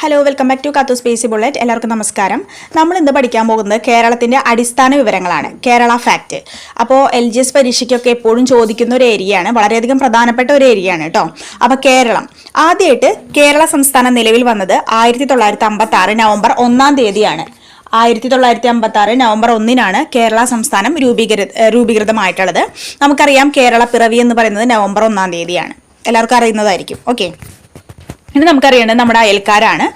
Hello welcome back to കത്തു സ്പേസി bullet എല്ലാവർക്കും നമസ്കാരം. നമ്മൾ ഇന്ന് പഠിക്കാൻ പോകുന്നത് കേരളത്തിന്റെ അടിസ്ഥാന വിവരങ്ങളാണ്. കേരള ഫാക്റ്റ് അപ്പോൾ എൽ ജി എസ് പരീക്ഷയ്ക്കൊക്കെ എപ്പോഴും ചോദിക്കുന്ന ഒരു ഏരിയയാണ് വളരെയധികം പ്രധാനപ്പെട്ട ഒരു ഏരിയയാണ് കേട്ടോ അപ്പോൾ കേരളം. ആദ്യമായിട്ട് കേരള സംസ്ഥാനം നിലവിൽ വന്നത് ആയിരത്തി തൊള്ളായിരത്തി അമ്പത്തി ആറ് നവംബർ ഒന്നാം തീയതിയാണ്. ആയിരത്തി തൊള്ളായിരത്തി അമ്പത്തി ആറ് നവംബർ ഒന്നിനാണ് കേരള സംസ്ഥാനം രൂപീകൃ രൂപീകൃതമായിട്ടുള്ളത്. നമുക്കറിയാം കേരള പിറവി എന്ന് പറയുന്നത് നവംബർ ഒന്നാം തീയതിയാണ്. എല്ലാവർക്കും അറിയുന്നതായിരിക്കും. ഓക്കെ ഇനി നമുക്കറിയേണ്ടത് നമ്മുടെ അയൽക്കാരാണ്.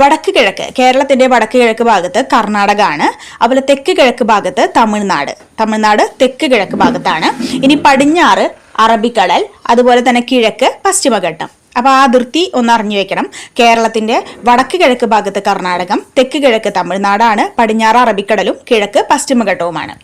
വടക്ക് കിഴക്ക് കേരളത്തിന്റെ വടക്ക് കിഴക്ക് ഭാഗത്ത് കർണാടക ആണ് അതുപോലെ തെക്ക് കിഴക്ക് ഭാഗത്ത് തമിഴ്നാട്. തമിഴ്നാട് തെക്ക് കിഴക്ക് ഭാഗത്താണ്. ഇനി പടിഞ്ഞാറ് അറബിക്കടൽ അതുപോലെ തന്നെ കിഴക്ക് പശ്ചിമഘട്ടം. അപ്പോൾ ആ അതിർത്തി ഒന്ന് അറിഞ്ഞു വെക്കണം. കേരളത്തിന്റെ വടക്ക് കിഴക്ക് ഭാഗത്ത് കർണാടകം തെക്ക് കിഴക്ക് തമിഴ്നാടാണ് പടിഞ്ഞാറ് അറബിക്കടലും കിഴക്ക് പശ്ചിമഘട്ടവുമാണ്.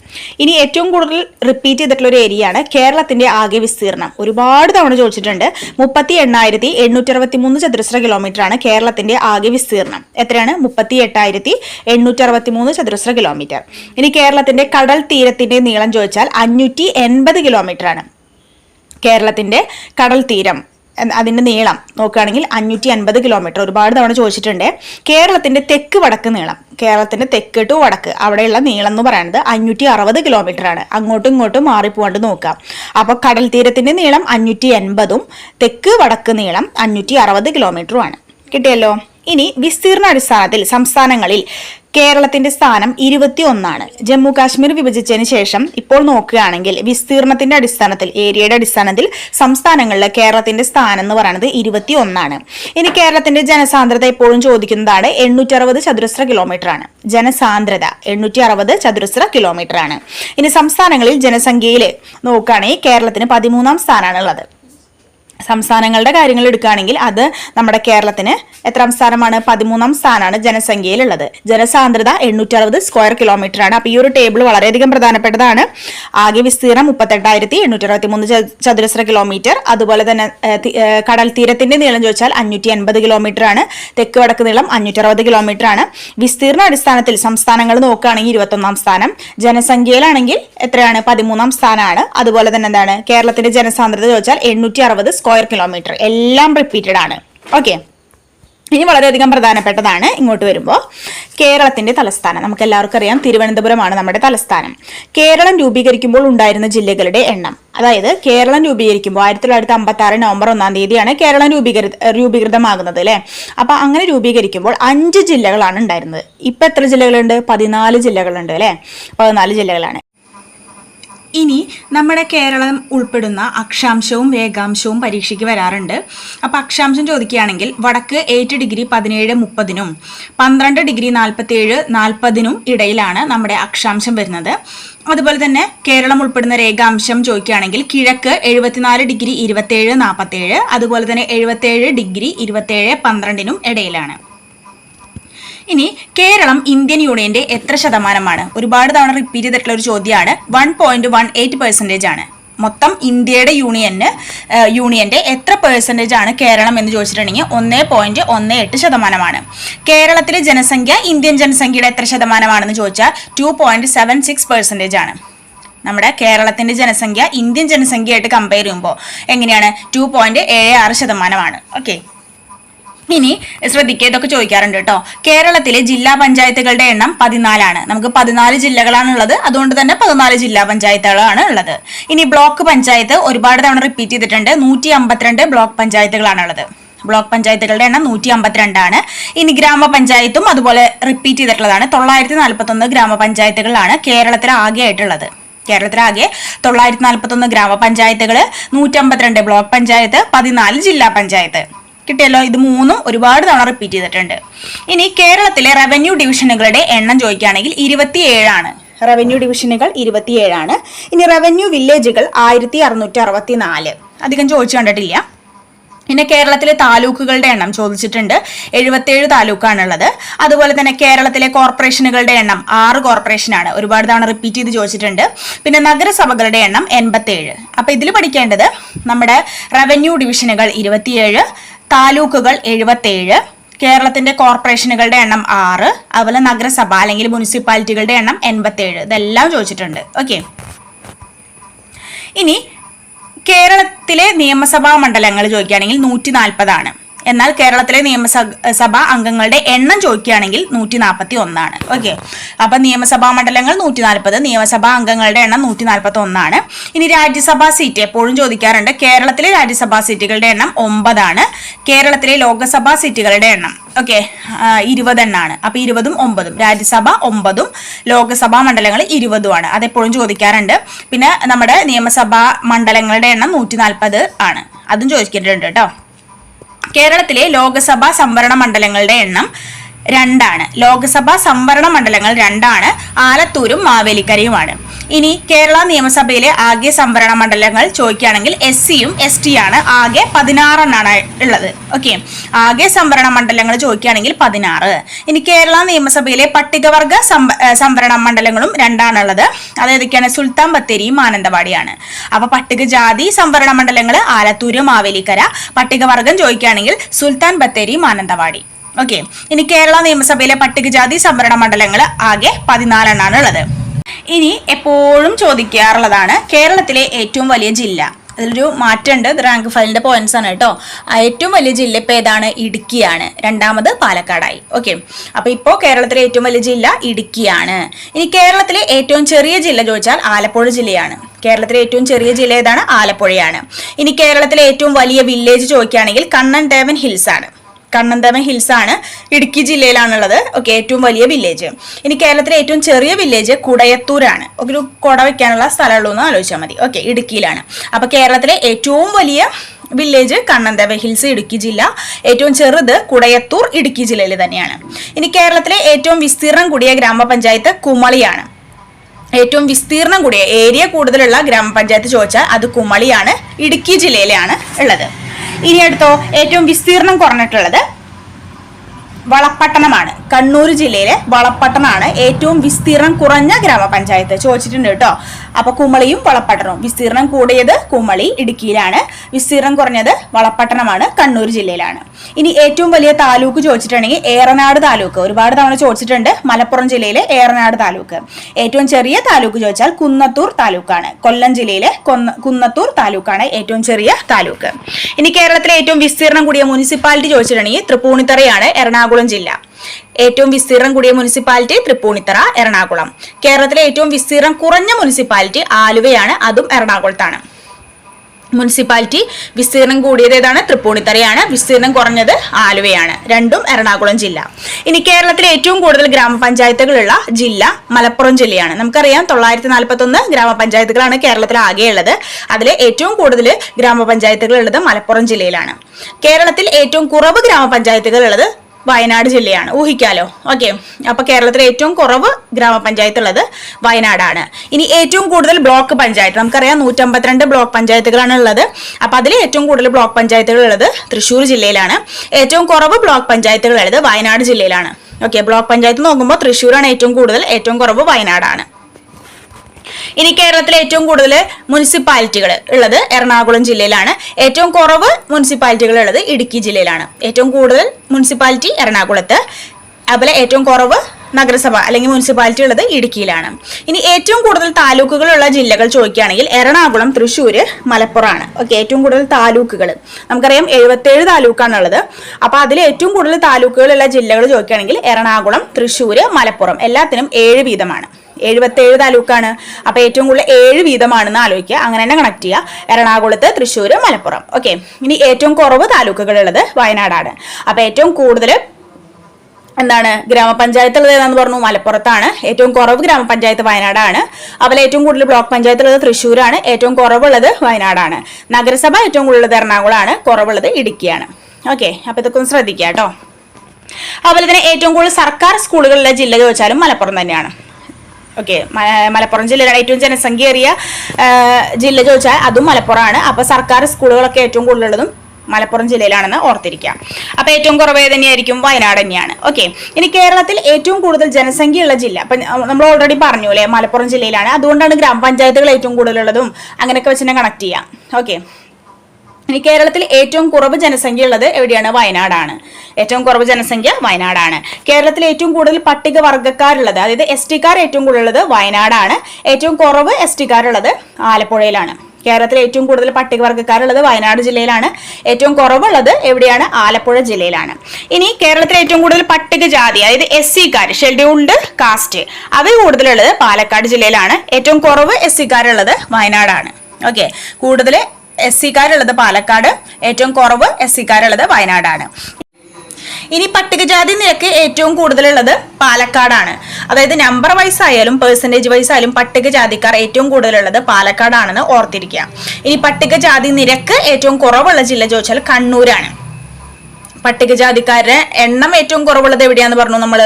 ഇനി ഏറ്റവും കൂടുതൽ റിപ്പീറ്റ് ചെയ്തിട്ടുള്ള ഒരു ഏരിയയാണ് കേരളത്തിന്റെ ആകെ വിസ്തീർണം. ഒരുപാട് തവണ ചോദിച്ചിട്ടുണ്ട്. മുപ്പത്തി എണ്ണായിരത്തി എണ്ണൂറ്റി അറുപത്തി മൂന്ന് ചതുരശ്ര കിലോമീറ്ററാണ് കേരളത്തിന്റെ ആകെ വിസ്തീർണം. എത്രയാണ്? മുപ്പത്തി എട്ടായിരത്തി എണ്ണൂറ്റി അറുപത്തി മൂന്ന് ചതുരശ്ര കിലോമീറ്റർ ഇനി കേരളത്തിന്റെ കടൽ തീരത്തിന്റെ നീളം ചോദിച്ചാൽ അഞ്ഞൂറ്റി എൺപത് കിലോമീറ്ററാണ് കേരളത്തിന്റെ കടൽ തീരം അതിന്റെ നീളം നോക്കുകയാണെങ്കിൽ അഞ്ഞൂറ്റി അൻപത് കിലോമീറ്റർ ഒരുപാട് തവണ ചോദിച്ചിട്ടുണ്ട്. കേരളത്തിന്റെ തെക്ക് വടക്ക് നീളം. കേരളത്തിന്റെ തെക്ക് ടു വടക്ക്. അവിടെയുള്ള നീളം എന്ന് പറയുന്നത് അഞ്ഞൂറ്റി അറുപത് കിലോമീറ്റർ ആണ്. അങ്ങോട്ടും ഇങ്ങോട്ടും മാറിപ്പോണ്ട് നോക്കാം അപ്പോൾ കടൽ തീരത്തിന്റെ നീളം അഞ്ഞൂറ്റി എൺപതും തെക്ക് വടക്ക് നീളം അഞ്ഞൂറ്റി അറുപത് കിലോമീറ്ററുമാണ് കിട്ടിയല്ലോ? ഇനി വിസ്തീർണാടിസ്ഥാനത്തിൽ സംസ്ഥാനങ്ങളിൽ കേരളത്തിന്റെ സ്ഥാനം ഇരുപത്തി ഒന്നാണ് ജമ്മു കാശ്മീർ വിഭജിച്ചതിന് ശേഷം ഇപ്പോൾ നോക്കുകയാണെങ്കിൽ വിസ്തീർണത്തിന്റെ അടിസ്ഥാനത്തിൽ ഏരിയയുടെ അടിസ്ഥാനത്തിൽ സംസ്ഥാനങ്ങളിലെ കേരളത്തിന്റെ സ്ഥാനം എന്ന് പറയുന്നത് ഇരുപത്തി ഒന്നാണ് ഇനി കേരളത്തിന്റെ ജനസാന്ദ്രത എപ്പോഴും ചോദിക്കുന്നതാണ് എണ്ണൂറ്റി അറുപത് ചതുരശ്ര കിലോമീറ്റർ ആണ് ജനസാന്ദ്രത എണ്ണൂറ്റി അറുപത് ചതുരശ്ര കിലോമീറ്റർ ആണ് ഇനി സംസ്ഥാനങ്ങളിൽ ജനസംഖ്യയിൽ നോക്കുകയാണെങ്കിൽ കേരളത്തിന് പതിമൂന്നാം സ്ഥാനമാണ് ഉള്ളത് സംസ്ഥാനങ്ങളുടെ കാര്യങ്ങൾ എടുക്കുകയാണെങ്കിൽ അത് നമ്മുടെ കേരളത്തിന് എത്രാം സ്ഥാനമാണ് പതിമൂന്നാം സ്ഥാനമാണ് ജനസംഖ്യയിലുള്ളത്. ജനസാന്ദ്രത എണ്ണൂറ്റി അറുപത് സ്ക്വയർ കിലോമീറ്റർ ആണ്. അപ്പോൾ ഈ ഒരു ടേബിൾ വളരെയധികം പ്രധാനപ്പെട്ടതാണ്. ആകെ വിസ്തീർണം മുപ്പത്തെട്ടായിരത്തി എണ്ണൂറ്റി അറുപത്തി മൂന്ന് ചതുരശ്ര കിലോമീറ്റർ അതുപോലെ തന്നെ കടൽ തീരത്തിന്റെ നീളം ചോദിച്ചാൽ അഞ്ഞൂറ്റി എൺപത് കിലോമീറ്റർ ആണ്. തെക്ക് വടക്ക് നീളം അഞ്ഞൂറ്റി അറുപത് കിലോമീറ്റർ ആണ്. വിസ്തീർണ അടിസ്ഥാനത്തിൽ സംസ്ഥാനങ്ങൾ നോക്കുകയാണെങ്കിൽ ഇരുപത്തൊന്നാം സ്ഥാനം. ജനസംഖ്യയിലാണെങ്കിൽ എത്രയാണ്? പതിമൂന്നാം സ്ഥാനമാണ്. അതുപോലെ തന്നെ എന്താണ്? കേരളത്തിന്റെ ജനസാന്ദ്രത ചോദിച്ചാൽ എണ്ണൂറ്റി സ്ക്വയർ കിലോമീറ്റർ എല്ലാം റിപ്പീറ്റഡ് ആണ്. ഓക്കെ ഇനി വളരെയധികം പ്രധാനപ്പെട്ടതാണ് ഇങ്ങോട്ട് വരുമ്പോൾ കേരളത്തിന്റെ തലസ്ഥാനം. നമുക്ക് എല്ലാവർക്കും അറിയാം തിരുവനന്തപുരമാണ് നമ്മുടെ തലസ്ഥാനം. കേരളം രൂപീകരിക്കുമ്പോൾ ഉണ്ടായിരുന്ന ജില്ലകളുടെ എണ്ണം. അതായത് കേരളം രൂപീകരിക്കുമ്പോൾ ആയിരത്തി തൊള്ളായിരത്തി അമ്പത്തി ആറ് നവംബർ ഒന്നാം തീയതിയാണ് കേരളം രൂപീകൃത രൂപീകൃതമാകുന്നത് അല്ലേ? അപ്പൊ അങ്ങനെ രൂപീകരിക്കുമ്പോൾ അഞ്ച് ജില്ലകളാണ് ഉണ്ടായിരുന്നത്. ഇപ്പൊ എത്ര ജില്ലകളുണ്ട്? പതിനാല് ജില്ലകളുണ്ട് അല്ലേ? പതിനാല് ജില്ലകളാണ്. ഇനി നമ്മുടെ കേരളം ഉൾപ്പെടുന്ന അക്ഷാംശവും രേഖാംശവും പരീക്ഷയ്ക്ക് വരാറുണ്ട്. അപ്പോൾ അക്ഷാംശം ചോദിക്കുകയാണെങ്കിൽ വടക്ക് എയ്റ്റ് ഡിഗ്രി പതിനേഴ് മുപ്പതിനും പന്ത്രണ്ട് ഡിഗ്രി നാൽപ്പത്തേഴ് നാൽപ്പതിനും ഇടയിലാണ് നമ്മുടെ അക്ഷാംശം വരുന്നത്. അതുപോലെ തന്നെ കേരളം ഉൾപ്പെടുന്ന രേഖാംശം ചോദിക്കുകയാണെങ്കിൽ കിഴക്ക് എഴുപത്തിനാല് ഡിഗ്രി ഇരുപത്തേഴ് നാൽപ്പത്തേഴ് അതുപോലെ തന്നെ എഴുപത്തേഴ് ഡിഗ്രി ഇരുപത്തേഴ് പന്ത്രണ്ടിനും ഇടയിലാണ്. ഇനി കേരളം ഇന്ത്യൻ യൂണിയന്റെ എത്ര ശതമാനമാണ്? ഒരുപാട് തവണ റിപ്പീറ്റ് ചെയ്തിട്ടുള്ള ഒരു ചോദ്യമാണ്. One point one eight percentage ആണ്. മൊത്തം ഇന്ത്യയുടെ യൂണിയന് യൂണിയന്റെ എത്ര പെർസെന്റേജ് ആണ് കേരളം എന്ന് ചോദിച്ചിട്ടുണ്ടെങ്കിൽ ഒന്നേ പോയിന്റ് ഒന്ന് എട്ട് ശതമാനമാണ്. കേരളത്തിലെ ജനസംഖ്യ ഇന്ത്യൻ ജനസംഖ്യയുടെ എത്ര ശതമാനമാണെന്ന് ചോദിച്ചാൽ two point seven six percentage ആണ്. നമ്മുടെ കേരളത്തിന്റെ ജനസംഖ്യ ഇന്ത്യൻ ജനസംഖ്യയായിട്ട് കമ്പയർ ചെയ്യുമ്പോൾ എങ്ങനെയാണ്? ടു പോയിന്റ് ഏഴ് ആറ് ശതമാനമാണ്. ഓക്കെ ഇനി ശ്രദ്ധിക്കുക ഇതൊക്കെ ചോദിക്കാറുണ്ട് കേട്ടോ. കേരളത്തിലെ ജില്ലാ പഞ്ചായത്തുകളുടെ എണ്ണം പതിനാലാണ്. നമുക്ക് പതിനാല് ജില്ലകളാണ് ഉള്ളത് അതുകൊണ്ട് തന്നെ പതിനാല് ജില്ലാ പഞ്ചായത്തുകളാണ് ഉള്ളത്. ഇനി ബ്ലോക്ക് പഞ്ചായത്ത് ഒരുപാട് തവണ റിപ്പീറ്റ് ചെയ്തിട്ടുണ്ട്. നൂറ്റി അമ്പത്തിരണ്ട് ബ്ലോക്ക് പഞ്ചായത്തുകളാണ് ഉള്ളത് ബ്ലോക്ക് പഞ്ചായത്തുകളുടെ എണ്ണം നൂറ്റി അമ്പത്തിരണ്ടാണ് ഇനി ഗ്രാമപഞ്ചായത്തും അതുപോലെ റിപ്പീറ്റ് ചെയ്തിട്ടുള്ളതാണ്. തൊള്ളായിരത്തി നാൽപ്പത്തൊന്ന് ഗ്രാമപഞ്ചായത്തുകളാണ് കേരളത്തിൽ ആകെ ആയിട്ടുള്ളത് കേരളത്തിലാകെ തൊള്ളായിരത്തി നാൽപ്പത്തൊന്ന് ഗ്രാമപഞ്ചായത്തുകൾ നൂറ്റമ്പത്തിരണ്ട് ബ്ലോക്ക് പഞ്ചായത്ത് പതിനാല് ജില്ലാ പഞ്ചായത്ത്. കിട്ടിയല്ലോ. ഇത് മൂന്നും ഒരുപാട് തവണ റിപ്പീറ്റ് ചെയ്തിട്ടുണ്ട്. ഇനി കേരളത്തിലെ റവന്യൂ ഡിവിഷനുകളുടെ എണ്ണം ചോദിക്കുകയാണെങ്കിൽ ഇരുപത്തിയേഴാണ്. റവന്യൂ ഡിവിഷനുകൾ ഇരുപത്തിയേഴാണ്. ഇനി റവന്യൂ വില്ലേജുകൾ ആയിരത്തി അറുന്നൂറ്റി അറുപത്തി നാല് അധികം ചോദിച്ചു കണ്ടിട്ടില്ല. പിന്നെ കേരളത്തിലെ താലൂക്കുകളുടെ എണ്ണം ചോദിച്ചിട്ടുണ്ട്. എഴുപത്തേഴ് താലൂക്കാണുള്ളത്. അതുപോലെ തന്നെ കേരളത്തിലെ കോർപ്പറേഷനുകളുടെ എണ്ണം ആറ് കോർപ്പറേഷനാണ്. ഒരുപാട് തവണ റിപ്പീറ്റ് ചെയ്ത് ചോദിച്ചിട്ടുണ്ട്. പിന്നെ നഗരസഭകളുടെ എണ്ണം എൺപത്തേഴ് അപ്പോൾ ഇതിൽ പഠിക്കേണ്ടത് നമ്മുടെ റവന്യൂ ഡിവിഷനുകൾ ഇരുപത്തിയേഴ് താലൂക്കുകൾ എഴുപത്തേഴ് കേരളത്തിന്റെ കോർപ്പറേഷനുകളുടെ എണ്ണം ആറ് അതുപോലെ നഗരസഭ അല്ലെങ്കിൽ മുനിസിപ്പാലിറ്റികളുടെ എണ്ണം എൺപത്തേഴ്. ഇതെല്ലാം ചോദിച്ചിട്ടുണ്ട്. ഓക്കെ. ഇനി കേരളത്തിലെ നിയമസഭാ മണ്ഡലങ്ങൾ ചോദിക്കുകയാണെങ്കിൽ നൂറ്റി നാൽപ്പതാണ് എന്നാൽ കേരളത്തിലെ നിയമസഭാ അംഗങ്ങളുടെ എണ്ണം ചോദിക്കുകയാണെങ്കിൽ നൂറ്റി നാൽപ്പത്തി ഒന്നാണ് ഓക്കെ. അപ്പൊ നിയമസഭാ മണ്ഡലങ്ങൾ നൂറ്റി നാൽപ്പത് നിയമസഭാ അംഗങ്ങളുടെ എണ്ണം നൂറ്റി നാൽപ്പത്തി ഒന്നാണ് ഇനി രാജ്യസഭാ സീറ്റ് എപ്പോഴും ചോദിക്കാറുണ്ട്. കേരളത്തിലെ രാജ്യസഭാ സീറ്റുകളുടെ എണ്ണം ഒമ്പതാണ്. കേരളത്തിലെ ലോക്സഭാ സീറ്റുകളുടെ എണ്ണം ഓക്കെ ഇരുപതെണ്ണാണ്. അപ്പൊ ഇരുപതും ഒമ്പതും. രാജ്യസഭ ഒമ്പതും ലോക്സഭാ മണ്ഡലങ്ങൾ ഇരുപതുമാണ്. അതെപ്പോഴും ചോദിക്കാറുണ്ട്. പിന്നെ നമ്മുടെ നിയമസഭാ മണ്ഡലങ്ങളുടെ എണ്ണം നൂറ്റി നാൽപ്പത് ആണ്. അതും ചോദിച്ചിട്ടുണ്ട് കേട്ടോ. കേരളത്തിലെ ലോക്സഭാ സംവരണ മണ്ഡലങ്ങളുടെ എണ്ണം രണ്ടാണ്. ലോക്സഭാ സംവരണ മണ്ഡലങ്ങൾ രണ്ടാണ്. ആലത്തൂരും മാവേലിക്കരയുമാണ്. ഇനി കേരള നിയമസഭയിലെ ആകെ സംവരണ മണ്ഡലങ്ങൾ ചോദിക്കുകയാണെങ്കിൽ എസ് സിയും എസ് ടി ആണ് ആകെ പതിനാറെണ്ണാണ് ഉള്ളത്. ഓക്കെ ആകെ സംവരണ മണ്ഡലങ്ങൾ ചോദിക്കുകയാണെങ്കിൽ പതിനാറ്. ഇനി കേരള നിയമസഭയിലെ പട്ടികവർഗ സംവരണ മണ്ഡലങ്ങളും രണ്ടാണുള്ളത് അത് ഏതൊക്കെയാണ്? സുൽത്താൻ ബത്തേരിയും മാനന്തവാടിയാണ്. അപ്പൊ പട്ടികജാതി സംവരണ മണ്ഡലങ്ങൾ ആലത്തൂരും മാവേലിക്കര. പട്ടികവർഗം ചോദിക്കുകയാണെങ്കിൽ സുൽത്താൻ ബത്തേരി മാനന്തവാടി. ഓക്കെ ഇനി കേരള നിയമസഭയിലെ പട്ടികജാതി സംവരണ മണ്ഡലങ്ങൾ ആകെ പതിനാലെണ്ണാണ് ഉള്ളത്. ഇനി എപ്പോഴും ചോദിക്കാറുള്ളതാണ് കേരളത്തിലെ ഏറ്റവും വലിയ ജില്ല. അതിലൊരു മാറ്റമുണ്ട്. ഇത് റാങ്ക് ഫയലിന്റെ പോയിന്റ്സ് ആണ് കേട്ടോ. ഏറ്റവും വലിയ ജില്ല ഇപ്പൊ ഏതാണ്? ഇടുക്കിയാണ്. രണ്ടാമത് പാലക്കാടായി. ഓക്കെ അപ്പോൾ ഇപ്പോ കേരളത്തിലെ ഏറ്റവും വലിയ ജില്ല ഇടുക്കിയാണ്. ഇനി കേരളത്തിലെ ഏറ്റവും ചെറിയ ജില്ല ചോദിച്ചാൽ ആലപ്പുഴ ജില്ലയാണ്. കേരളത്തിലെ ഏറ്റവും ചെറിയ ജില്ല ഏതാണ്? ആലപ്പുഴയാണ്. ഇനി കേരളത്തിലെ ഏറ്റവും വലിയ വില്ലേജ് ചോദിക്കുകയാണെങ്കിൽ കണ്ണൻ ദേവൻ ഹിൽസ് ആണ് കണ്ണന്തമ ഹിൽസ് ആണ് ഇടുക്കി ജില്ലയിലാണുള്ളത്. ഓക്കെ ഏറ്റവും വലിയ വില്ലേജ്. ഇനി കേരളത്തിലെ ഏറ്റവും ചെറിയ വില്ലേജ് കുടയത്തൂരാണ്. ഒരു കുട വയ്ക്കാനുള്ള സ്ഥലമുള്ളൂ എന്ന് ആലോചിച്ചാൽ മതി. ഓക്കെ ഇടുക്കിയിലാണ്. അപ്പോൾ കേരളത്തിലെ ഏറ്റവും വലിയ വില്ലേജ് കണ്ണന്തവ ഹിൽസ് ഇടുക്കി ജില്ല. ഏറ്റവും ചെറുത് കുടയത്തൂർ ഇടുക്കി ജില്ലയിൽ തന്നെയാണ്. ഇനി കേരളത്തിലെ ഏറ്റവും വിസ്തീർണം കൂടിയ ഗ്രാമപഞ്ചായത്ത് കുമളിയാണ്. ഏറ്റവും വിസ്തീർണം കൂടിയ ഏരിയ കൂടുതലുള്ള ഗ്രാമപഞ്ചായത്ത് ചോദിച്ചാൽ അത് കുമളിയാണ്. ഇടുക്കി ജില്ലയിലാണ് ഉള്ളത്. ഇനി അടുത്തോ ഏറ്റവും വിസ്തീർണം കുറഞ്ഞിട്ടുള്ളത് വളപ്പട്ടണമാണ് കണ്ണൂർ ജില്ലയിലെ വളപ്പട്ടണമാണ് ഏറ്റവും വിസ്തീർണം കുറഞ്ഞ ഗ്രാമപഞ്ചായത്ത്. ചോദിച്ചിട്ടുണ്ട് കേട്ടോ. അപ്പൊ കുമളിയും വളപ്പട്ടണവും വിസ്തീർണം കൂടിയത് കുമളി ഇടുക്കിയിലാണ്. വിസ്തീർണം കുറഞ്ഞത് വളപ്പട്ടണമാണ് കണ്ണൂർ ജില്ലയിലാണ്. ഇനി ഏറ്റവും വലിയ താലൂക്ക് ചോദിച്ചിട്ടുണ്ടെങ്കിൽ ഏറനാട് താലൂക്ക്. ഒരുപാട് തവണ ചോദിച്ചിട്ടുണ്ട് മലപ്പുറം ജില്ലയിലെ ഏറനാട് താലൂക്ക്. ഏറ്റവും ചെറിയ താലൂക്ക് ചോദിച്ചാൽ കുന്നത്തൂർ താലൂക്കാണ്. കൊല്ലം ജില്ലയിലെ കുന്നത്തൂർ താലൂക്കാണ് ഏറ്റവും ചെറിയ താലൂക്ക്. ഇനി കേരളത്തിലെ ഏറ്റവും വിസ്തീർണം കൂടിയ മുനിസിപ്പാലിറ്റി ചോദിച്ചിട്ടുണ്ടെങ്കിൽ തൃപ്പൂണിത്തറയാണ് എറണാകുളം ജില്ല. ഏറ്റവും വിസ്തീർണം കൂടിയ മുനിസിപ്പാലിറ്റി തൃപ്പൂണിത്തറ എറണാകുളം. കേരളത്തിലെ ഏറ്റവും വിസ്തീർണം കുറഞ്ഞ മുനിസിപ്പാലിറ്റി ആലുവയാണ് അതും എറണാകുളത്താണ്. മുനിസിപ്പാലിറ്റി വിസ്തീർണം കൂടിയത് ഏതാണ്? തൃപ്പൂണിത്തറയാണ്. വിസ്തീർണം കുറഞ്ഞത് ആലുവയാണ്. രണ്ടും എറണാകുളം ജില്ല. ഇനി കേരളത്തിലെ ഏറ്റവും കൂടുതൽ ഗ്രാമപഞ്ചായത്തുകളുള്ള ജില്ല മലപ്പുറം ജില്ലയാണ്. നമുക്കറിയാം തൊള്ളായിരത്തി നാൽപ്പത്തി ഒന്ന് ഗ്രാമപഞ്ചായത്തുകളാണ് കേരളത്തിൽ ആകെയുള്ളത്. അതിലെ ഏറ്റവും കൂടുതൽ ഗ്രാമപഞ്ചായത്തുകൾ ഉള്ളത് മലപ്പുറം ജില്ലയിലാണ്. കേരളത്തിൽ ഏറ്റവും കുറവ് ഗ്രാമപഞ്ചായത്തുകൾ ഉള്ളത് വയനാട് ജില്ലയാണ്. ഊഹിക്കാലോ? ഓക്കെ അപ്പൊ കേരളത്തിലെ ഏറ്റവും കുറവ് ഗ്രാമപഞ്ചായത്ത് ഉള്ളത് വയനാടാണ്. ഇനി ഏറ്റവും കൂടുതൽ ബ്ലോക്ക് പഞ്ചായത്ത് നമുക്കറിയാം നൂറ്റമ്പത്തിരണ്ട് ബ്ലോക്ക് പഞ്ചായത്തുകളാണ് ഉള്ളത്. അപ്പൊ അതിൽ ഏറ്റവും കൂടുതൽ ബ്ലോക്ക് പഞ്ചായത്തുകൾ ഉള്ളത് തൃശ്ശൂർ ജില്ലയിലാണ്. ഏറ്റവും കുറവ് ബ്ലോക്ക് പഞ്ചായത്തുകൾ ഉള്ളത് വയനാട് ജില്ലയിലാണ്. ഓക്കെ ബ്ലോക്ക് പഞ്ചായത്ത് നോക്കുമ്പോൾ തൃശ്ശൂരാണ് ഏറ്റവും കൂടുതൽ ഏറ്റവും കുറവ് വയനാടാണ്. ഇനി കേരളത്തിലെ ഏറ്റവും കൂടുതൽ മുനിസിപ്പാലിറ്റികൾ ഉള്ളത് എറണാകുളം ജില്ലയിലാണ്. ഏറ്റവും കുറവ് മുനിസിപ്പാലിറ്റികൾ ഉള്ളത് ഇടുക്കി ജില്ലയിലാണ്. ഏറ്റവും കൂടുതൽ മുനിസിപ്പാലിറ്റി എറണാകുളത്ത്. അതുപോലെ ഏറ്റവും കുറവ് നഗരസഭ അല്ലെങ്കിൽ മുനിസിപ്പാലിറ്റി ഉള്ളത് ഇടുക്കിയിലാണ്. ഇനി ഏറ്റവും കൂടുതൽ താലൂക്കുകളുള്ള ജില്ലകൾ ചോദിക്കുകയാണെങ്കിൽ എറണാകുളം തൃശ്ശൂർ മലപ്പുറമാണ്. ഓക്കെ ഏറ്റവും കൂടുതൽ താലൂക്കുകൾ. നമുക്കറിയാം എഴുപത്തേഴ് താലൂക്കാണ് ഉള്ളത് അപ്പോൾ അതിൽ ഏറ്റവും കൂടുതൽ താലൂക്കുകളുള്ള ജില്ലകൾ ചോദിക്കുകയാണെങ്കിൽ എറണാകുളം തൃശ്ശൂർ മലപ്പുറം എല്ലാത്തിനും ഏഴ് വീതമാണ്. എഴുപത്തേഴ് താലൂക്കാണ്. അപ്പോൾ ഏറ്റവും കൂടുതൽ ഏഴ് വീതമാണെന്ന് ആലോചിക്കുക. അങ്ങനെ തന്നെ കണക്ട് ചെയ്യുക. എറണാകുളത്ത് തൃശ്ശൂർ മലപ്പുറം. ഓക്കെ ഇനി ഏറ്റവും കുറവ് താലൂക്കുകളുള്ളത് വയനാടാണ്. അപ്പോൾ ഏറ്റവും കൂടുതൽ എന്താണ് ഗ്രാമപഞ്ചായത്ത് ഉള്ളത് ഏതാന്ന് പറഞ്ഞു? മലപ്പുറത്താണ്. ഏറ്റവും കുറവ് ഗ്രാമപഞ്ചായത്ത് വയനാടാണ്. അതുപോലെ ഏറ്റവും കൂടുതൽ ബ്ലോക്ക് പഞ്ചായത്ത് ഉള്ളത് തൃശ്ശൂരാണ്. ഏറ്റവും കുറവുള്ളത് വയനാടാണ്. നഗരസഭ ഏറ്റവും കൂടുതൽ എറണാകുളമാണ്. കുറവുള്ളത് ഇടുക്കിയാണ്. ഓക്കെ അപ്പോൾ ഇതൊക്കെ ഒന്ന് ശ്രദ്ധിക്കുക കേട്ടോ. അതുപോലെ തന്നെ ഏറ്റവും കൂടുതൽ സർക്കാർ സ്കൂളുകളിലെ ജില്ല ചോദിച്ചാലും മലപ്പുറം തന്നെയാണ്. ഓക്കെ മലപ്പുറം ജില്ലയിലാണ് ഏറ്റവും ജനസംഖ്യ ജില്ല ചോദിച്ചാൽ അതും മലപ്പുറമാണ്. അപ്പൊ സർക്കാർ സ്കൂളുകളൊക്കെ ഏറ്റവും കൂടുതലുള്ളതും മലപ്പുറം ജില്ലയിലാണെന്ന് ഓർത്തിരിക്കാം അപ്പൊ ഏറ്റവും കുറവ് തന്നെയായിരിക്കും? വയനാട് തന്നെയാണ്. ഓക്കെ ഇനി കേരളത്തിൽ ഏറ്റവും കൂടുതൽ ജനസംഖ്യയുള്ള ജില്ല അപ്പൊ നമ്മൾ ഓൾറെഡി പറഞ്ഞു അല്ലെ മലപ്പുറം ജില്ലയിലാണ്. അതുകൊണ്ടാണ് ഗ്രാമപഞ്ചായത്തുകൾ ഏറ്റവും കൂടുതലുള്ളതും അങ്ങനെയൊക്കെ വെച്ച് കണക്ട് ചെയ്യാം. ഓക്കെ. ഇനി കേരളത്തിൽ ഏറ്റവും കുറവ് ജനസംഖ്യ ഉള്ളത് എവിടെയാണ്? വയനാടാണ്. ഏറ്റവും കുറവ് ജനസംഖ്യ വയനാടാണ്. കേരളത്തിൽ ഏറ്റവും കൂടുതൽ പട്ടിക വർഗക്കാരുള്ളത് അതായത് എസ് ടിക്കാർ ഏറ്റവും കൂടുതലുള്ളത് വയനാടാണ്. ഏറ്റവും കുറവ് എസ് ടിക്കാരുള്ളത് ആലപ്പുഴയിലാണ്. കേരളത്തിൽ ഏറ്റവും കൂടുതൽ പട്ടികവർഗക്കാരുള്ളത് വയനാട് ജില്ലയിലാണ്. ഏറ്റവും കുറവുള്ളത് എവിടെയാണ്? ആലപ്പുഴ ജില്ലയിലാണ്. ഇനി കേരളത്തിൽ ഏറ്റവും കൂടുതൽ പട്ടികജാതി അതായത് എസ് സിക്കാർ ഷെഡ്യൂൾഡ് കാസ്റ്റ് അവർ കൂടുതലുള്ളത് പാലക്കാട് ജില്ലയിലാണ്. ഏറ്റവും കുറവ് എസ് സിക്കാരുള്ളത് വയനാടാണ്. ഓക്കെ. കൂടുതൽ എസ് സിക്കാരുള്ളത് പാലക്കാട്. ഏറ്റവും കുറവ് എസ് സിക്കാരുള്ളത് വയനാടാണ്. ഇനി പട്ടികജാതി നിരക്ക് ഏറ്റവും കൂടുതലുള്ളത് പാലക്കാടാണ്. അതായത് നമ്പർ വൈസ് ആയാലും പെർസെന്റേജ് വൈസ് ആയാലും പട്ടികജാതിക്കാർ ഏറ്റവും കൂടുതലുള്ളത് പാലക്കാടാണെന്ന് ഓർത്തിരിക്കുക. ഇനി പട്ടികജാതി നിരക്ക് ഏറ്റവും കുറവുള്ള ജില്ല ചോദിച്ചാൽ കണ്ണൂരാണ്. പട്ടികജാതിക്കാരുടെ എണ്ണം ഏറ്റവും കുറവുള്ളത് എവിടെയാന്ന് പറഞ്ഞു നമ്മൾ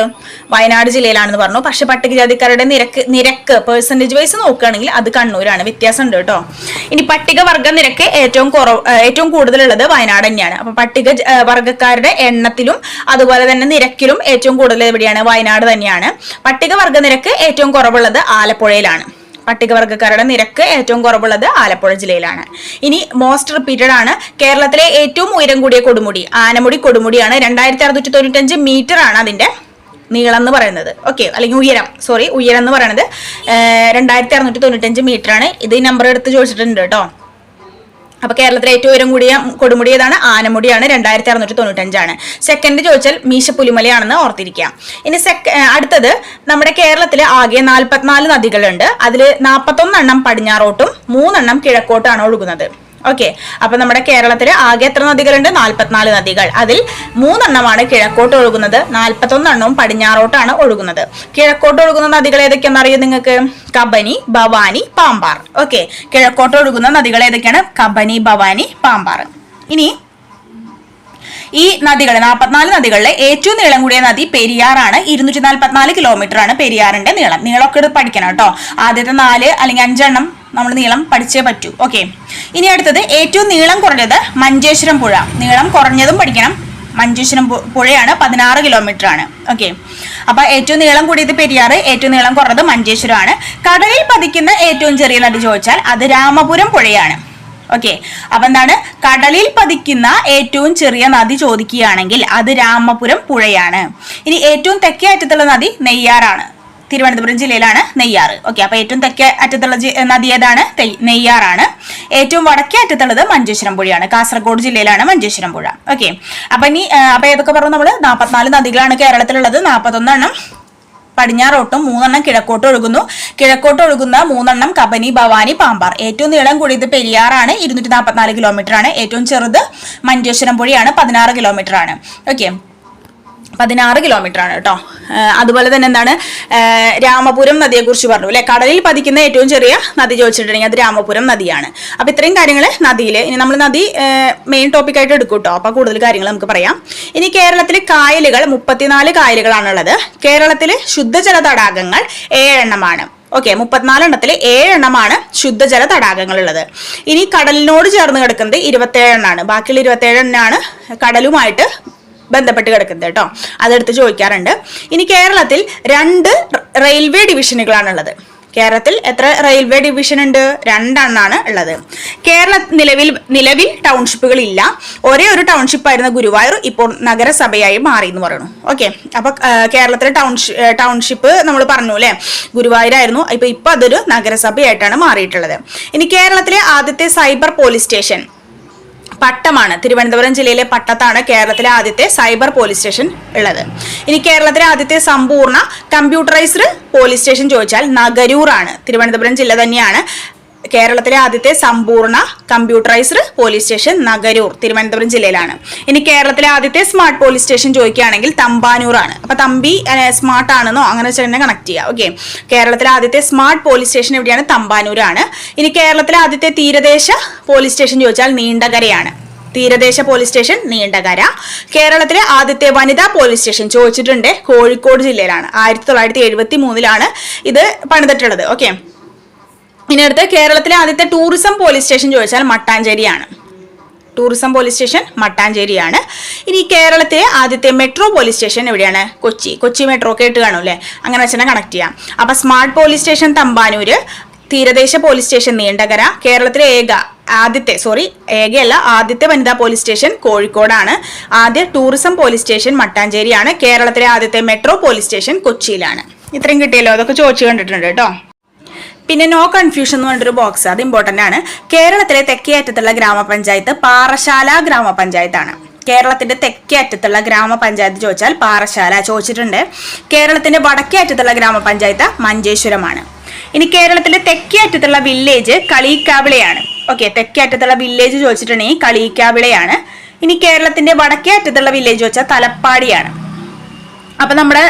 വയനാട് ജില്ലയിലാണെന്ന് പറഞ്ഞു. പക്ഷെ പട്ടികജാതിക്കാരുടെ നിരക്ക് നിരക്ക് പേഴ്സന്റേജ് വൈസ് നോക്കുകയാണെങ്കിൽ അത് കണ്ണൂരാണ്. വ്യത്യാസം ഉണ്ട് കേട്ടോ. ഇനി പട്ടികവർഗ നിരക്ക് ഏറ്റവും കുറവ് ഏറ്റവും കൂടുതലുള്ളത് വയനാട് തന്നെയാണ്. അപ്പോൾ പട്ടിക വർഗക്കാരുടെ എണ്ണത്തിലും അതുപോലെ തന്നെ നിരക്കിലും ഏറ്റവും കൂടുതൽ എവിടെയാണ്? വയനാട് തന്നെയാണ്. പട്ടികവർഗ നിരക്ക് ഏറ്റവും കുറവുള്ളത് ആലപ്പുഴയിലാണ്. പട്ടികവർഗക്കാരുടെ നിരക്ക് ഏറ്റവും കുറവുള്ളത് ആലപ്പുഴ ജില്ലയിലാണ്. ഇനി മോസ്റ്റ് റിപ്പീറ്റഡ് ആണ്. കേരളത്തിലെ ഏറ്റവും ഉയരം കൂടിയ കൊടുമുടി ആനമുടി കൊടുമുടിയാണ്. രണ്ടായിരത്തി അറുന്നൂറ്റി തൊണ്ണൂറ്റഞ്ച് മീറ്റർ ആണ് അതിന്റെ നീളം എന്ന് പറയുന്നത്. ഓക്കെ അല്ലെങ്കിൽ ഉയരം. സോറി ഉയരം എന്ന് പറയുന്നത് രണ്ടായിരത്തി അറുന്നൂറ്റി തൊണ്ണൂറ്റഞ്ച് മീറ്റർ ആണ്. ഇത് നമ്പർ എടുത്ത് ചോദിച്ചിട്ടുണ്ട് കേട്ടോ. അപ്പൊ കേരളത്തിലെ ഏറ്റവും ഉയരം കൂടിയ കൊടുമുടി ഏതാണ്? ആനമുടിയാണ്. രണ്ടായിരത്തി അറുന്നൂറ്റി തൊണ്ണൂറ്റഞ്ചാണ് സെക്കൻഡ് ചോദിച്ചാൽ മീശപ്പുലിമലയാണെന്ന് ഓർത്തിരിക്കാം ഇനി സെക്ക അടുത്തത് നമ്മുടെ കേരളത്തിൽ ആകെ നാൽപ്പത്തിനാല് നദികളുണ്ട്. അതിൽ നാൽപ്പത്തൊന്നെണ്ണം പടിഞ്ഞാറോട്ടും മൂന്നെണ്ണം കിഴക്കോട്ടാണ് ഒഴുകുന്നത്. ഓക്കെ അപ്പൊ നമ്മുടെ കേരളത്തിൽ ആകെ എത്ര നദികളുണ്ട്? നാൽപ്പത്തിനാല് നദികൾ. അതിൽ മൂന്നെണ്ണമാണ് കിഴക്കോട്ട് ഒഴുകുന്നത്. നാൽപ്പത്തൊന്നെണ്ണവും പടിഞ്ഞാറോട്ടാണ് ഒഴുകുന്നത്. കിഴക്കോട്ട് ഒഴുകുന്ന നദികൾ ഏതൊക്കെയാണെന്ന് അറിയോ നിങ്ങൾക്ക്? കബനി ഭവാനി പാമ്പാർ. ഓക്കെ കിഴക്കോട്ട് ഒഴുകുന്ന നദികൾ ഏതൊക്കെയാണ്? കബനി ഭവാനി പാമ്പാർ. ഇനി ഈ നദികളെ നാൽപ്പത്തിനാല് നദികളിലെ ഏറ്റവും നീളം കൂടിയ നദി പെരിയാറാണ്. ഇരുന്നൂറ്റി നാൽപ്പത്തിനാല് കിലോമീറ്റർ ആണ് പെരിയാറിന്റെ നീളം. നീളമൊക്കെ എടുത്ത് പഠിക്കണം കേട്ടോ. ആദ്യത്തെ നാല് അല്ലെങ്കിൽ അഞ്ചെണ്ണം നമ്മൾ നീളം പഠിച്ചേ പറ്റൂ. ഓക്കെ ഇനി അടുത്തത് ഏറ്റവും നീളം കുറഞ്ഞത് മഞ്ചേശ്വരം പുഴ. നീളം കുറഞ്ഞതും പഠിക്കണം. മഞ്ചേശ്വരം പുഴയാണ് പതിനാറ് കിലോമീറ്റർ ആണ് ഓക്കെ അപ്പൊ ഏറ്റവും നീളം കൂടിയത് പെരിയാറ് ഏറ്റവും നീളം കുറഞ്ഞത് മഞ്ചേശ്വരമാണ്. കടലിൽ പതിക്കുന്ന ഏറ്റവും ചെറിയ നദി ചോദിച്ചാൽ അത് രാമപുരം പുഴയാണ്. ഓക്കെ അപ്പൊ എന്താണ്? കടലിൽ പതിക്കുന്ന ഏറ്റവും ചെറിയ നദി ചോദിക്കുകയാണെങ്കിൽ അത് രാമപുരം പുഴയാണ്. ഇനി ഏറ്റവും തെക്കേ അറ്റത്തുള്ള നദി നെയ്യാറാണ്. തിരുവനന്തപുരം ജില്ലയിലാണ് നെയ്യാറ്. ഓക്കെ അപ്പൊ ഏറ്റവും തെക്കേ അറ്റത്തുള്ള നദി ഏതാണ്? നെയ്യാറാണ്. ഏറ്റവും വടക്കേ അറ്റത്തുള്ളത് മഞ്ചേശ്വരം പുഴയാണ്. കാസർഗോഡ് ജില്ലയിലാണ് മഞ്ചേശ്വരം പുഴ. ഓക്കെ അപ്പൊ ഇനി അപ്പൊ ഏതൊക്കെ പറഞ്ഞു നമ്മൾ? നാൽപ്പത്തിനാല് നദികളാണ് കേരളത്തിലുള്ളത്. നാൽപ്പത്തൊന്നെണ്ണം പടിഞ്ഞാറോട്ടും മൂന്നെണ്ണം കിഴക്കോട്ടും ഒഴുകുന്നു. കിഴക്കോട്ട് ഒഴുകുന്ന മൂന്നെണ്ണം കബനി ഭവാനി പാമ്പാർ. ഏറ്റവും നീളം കൂടിയത് പെരിയാറാണ്. ഇരുന്നൂറ്റി നാൽപ്പത്തിനാല് കിലോമീറ്റർ ആണ്. ഏറ്റവും ചെറുത് മഞ്ചേശ്വരം പുഴയാണ് പതിനാറ് കിലോമീറ്റർ ആണ്. ഓക്കെ പതിനാറ് കിലോമീറ്റർ ആണ് കേട്ടോ അതുപോലെ തന്നെ എന്താണ്? രാമപുരം നദിയെ കുറിച്ച് പറഞ്ഞു. അല്ലെ? കടലിൽ പതിക്കുന്ന ഏറ്റവും ചെറിയ നദി ചോദിച്ചിട്ടുണ്ടെങ്കിൽ അത് രാമപുരം നദിയാണ്. അപ്പൊ ഇത്രയും കാര്യങ്ങൾ നദിയിൽ ഇനി നമ്മൾ നദി മെയിൻ ടോപ്പിക് ആയിട്ട് എടുക്കും കേട്ടോ. അപ്പൊ കൂടുതൽ കാര്യങ്ങൾ നമുക്ക് പറയാം. ഇനി കേരളത്തിൽ കായലുകൾ മുപ്പത്തിനാല് കായലുകളാണുള്ളത്. കേരളത്തിൽ ശുദ്ധജല തടാകങ്ങൾ ഏഴെണ്ണമാണ്. ഓക്കെ മുപ്പത്തിനാലെണ്ണത്തിൽ ഏഴെണ്ണമാണ് ശുദ്ധജല തടാകങ്ങൾ ഉള്ളത് ഇനി കടലിനോട് ചേർന്ന് കിടക്കുന്നത് ഇരുപത്തേഴെണ്ണാണ്. ബാക്കിയുള്ള ഇരുപത്തേഴെണ്ണാണ് കടലുമായിട്ട് ബന്ധപ്പെട്ട് കിടക്കുന്നത് കേട്ടോ. അതെടുത്ത് ചോദിക്കാറുണ്ട്. ഇനി കേരളത്തിൽ രണ്ട് റെയിൽവേ ഡിവിഷനുകളാണുള്ളത്. കേരളത്തിൽ എത്ര റെയിൽവേ ഡിവിഷൻ ഉണ്ട് രണ്ടെണ്ണാണ് ഉള്ളത്. കേരള നിലവിൽ നിലവിൽ ടൗൺഷിപ്പുകൾ ഇല്ല ഒരേ ഒരു ടൗൺഷിപ്പ് ആയിരുന്ന ഗുരുവായൂർ ഇപ്പോൾ നഗരസഭയായി മാറി എന്ന് പറയുന്നു. ഓക്കെ. അപ്പൊ കേരളത്തിലെ ടൗൺഷി ടൗൺഷിപ്പ് നമ്മൾ പറഞ്ഞു അല്ലെ? ഗുരുവായൂരായിരുന്നു. ഇപ്പൊ ഇപ്പൊ അതൊരു നഗരസഭയായിട്ടാണ് മാറിയിട്ടുള്ളത്. ഇനി കേരളത്തിലെ ആദ്യത്തെ സൈബർ പോലീസ് സ്റ്റേഷൻ. പട്ടമാണ്. തിരുവനന്തപുരം ജില്ലയിലെ പട്ടത്താണ് കേരളത്തിലെ ആദ്യത്തെ സൈബർ പോലീസ് സ്റ്റേഷൻ ഉള്ളത്. ഇനി കേരളത്തിലെ ആദ്യത്തെ സമ്പൂർണ കമ്പ്യൂട്ടറൈസ്ഡ് പോലീസ് സ്റ്റേഷൻ ചോദിച്ചാൽ നഗരൂർ ആണ് തിരുവനന്തപുരം ജില്ല തന്നെയാണ്. കേരളത്തിലെ ആദ്യത്തെ സമ്പൂർണ computerised police station Nagaroor Thiruvananthapuram ജില്ലയിലാണ്. ഇനി കേരളത്തിലെ ആദ്യത്തെ സ്മാർട്ട് പോലീസ് സ്റ്റേഷൻ ചോദിക്കുകയാണെങ്കിൽ തമ്പാനൂറാണ്. അപ്പൊ തമ്പി സ്മാർട്ട് ആണെന്നോ അങ്ങനെ തന്നെ കണക്ട് ചെയ്യാം. ഓക്കെ കേരളത്തിലെ ആദ്യത്തെ സ്മാർട്ട് പോലീസ് സ്റ്റേഷൻ എവിടെയാണ്? തമ്പാനൂരാണ്. ഇനി കേരളത്തിലെ ആദ്യത്തെ തീരദേശ പോലീസ് സ്റ്റേഷൻ ചോദിച്ചാൽ നീണ്ടകരയാണ്. തീരദേശ പോലീസ് സ്റ്റേഷൻ നീണ്ടകര. കേരളത്തിലെ ആദ്യത്തെ വനിതാ പോലീസ് സ്റ്റേഷൻ ചോദിച്ചിട്ടുണ്ട് കോഴിക്കോട് ജില്ലയിലാണ്. ആയിരത്തി തൊള്ളായിരത്തി എഴുപത്തി മൂന്നിലാണ് ഇത് പണിതിട്ടുള്ളത്. ഓക്കെ ഇനി അടുത്ത് കേരളത്തിലെ ആദ്യത്തെ ടൂറിസം പോലീസ് സ്റ്റേഷൻ ചോദിച്ചാൽ മട്ടാഞ്ചേരിയാണ്. ടൂറിസം പോലീസ് സ്റ്റേഷൻ മട്ടാഞ്ചേരിയാണ്. ഇനി കേരളത്തിലെ ആദ്യത്തെ മെട്രോ പോലീസ് സ്റ്റേഷൻ എവിടെയാണ്? കൊച്ചി. കൊച്ചി മെട്രോ കേട്ട് കാണും അല്ലേ അങ്ങനെ വെച്ചാൽ കണക്ട് ചെയ്യാം. അപ്പൊ സ്മാർട്ട് പോലീസ് സ്റ്റേഷൻ തമ്പാനൂര് തീരദേശ പോലീസ് സ്റ്റേഷൻ നീണ്ടകര കേരളത്തിലെ ഏക ആദ്യത്തെ സോറി ഏകയല്ല ആദ്യത്തെ വനിതാ പോലീസ് സ്റ്റേഷൻ കോഴിക്കോടാണ്. ആദ്യ ടൂറിസം പോലീസ് സ്റ്റേഷൻ മട്ടാഞ്ചേരിയാണ്. കേരളത്തിലെ ആദ്യത്തെ മെട്രോ പോലീസ് സ്റ്റേഷൻ കൊച്ചിയിലാണ്. ഇത്രയും കിട്ടിയല്ലോ. അതൊക്കെ ചോദിച്ചു കണ്ടിട്ടുണ്ട് കേട്ടോ. പിന്നെ നോ കൺഫ്യൂഷൻ എന്ന് പറഞ്ഞൊരു ബോക്സ് അത് ഇമ്പോർട്ടന്റ് ആണ്. കേരളത്തിലെ തെക്കേ അറ്റത്തുള്ള ഗ്രാമപഞ്ചായത്ത് പാറശാല ഗ്രാമപഞ്ചായത്താണ്. കേരളത്തിന്റെ തെക്കേ അറ്റത്തുള്ള ഗ്രാമപഞ്ചായത്ത് ചോദിച്ചാൽ പാറശാല ചോദിച്ചിട്ടുണ്ട്. കേരളത്തിന്റെ വടക്കേ അറ്റത്തുള്ള ഗ്രാമപഞ്ചായത്ത് മഞ്ചേശ്വരമാണ്. ഇനി കേരളത്തിലെ തെക്കേ അറ്റത്തുള്ള വില്ലേജ് കളീക്കാവിളയാണ്. ഓക്കെ തെക്കേ അറ്റത്തുള്ള വില്ലേജ് ചോദിച്ചിട്ടുണ്ടെങ്കിൽ കളീക്കാവിളയാണ്. ഇനി കേരളത്തിന്റെ വടക്കേ അറ്റത്തുള്ള വില്ലേജ് ചോദിച്ചാൽ തലപ്പാടിയാണ്. അപ്പൊ നമ്മുടെ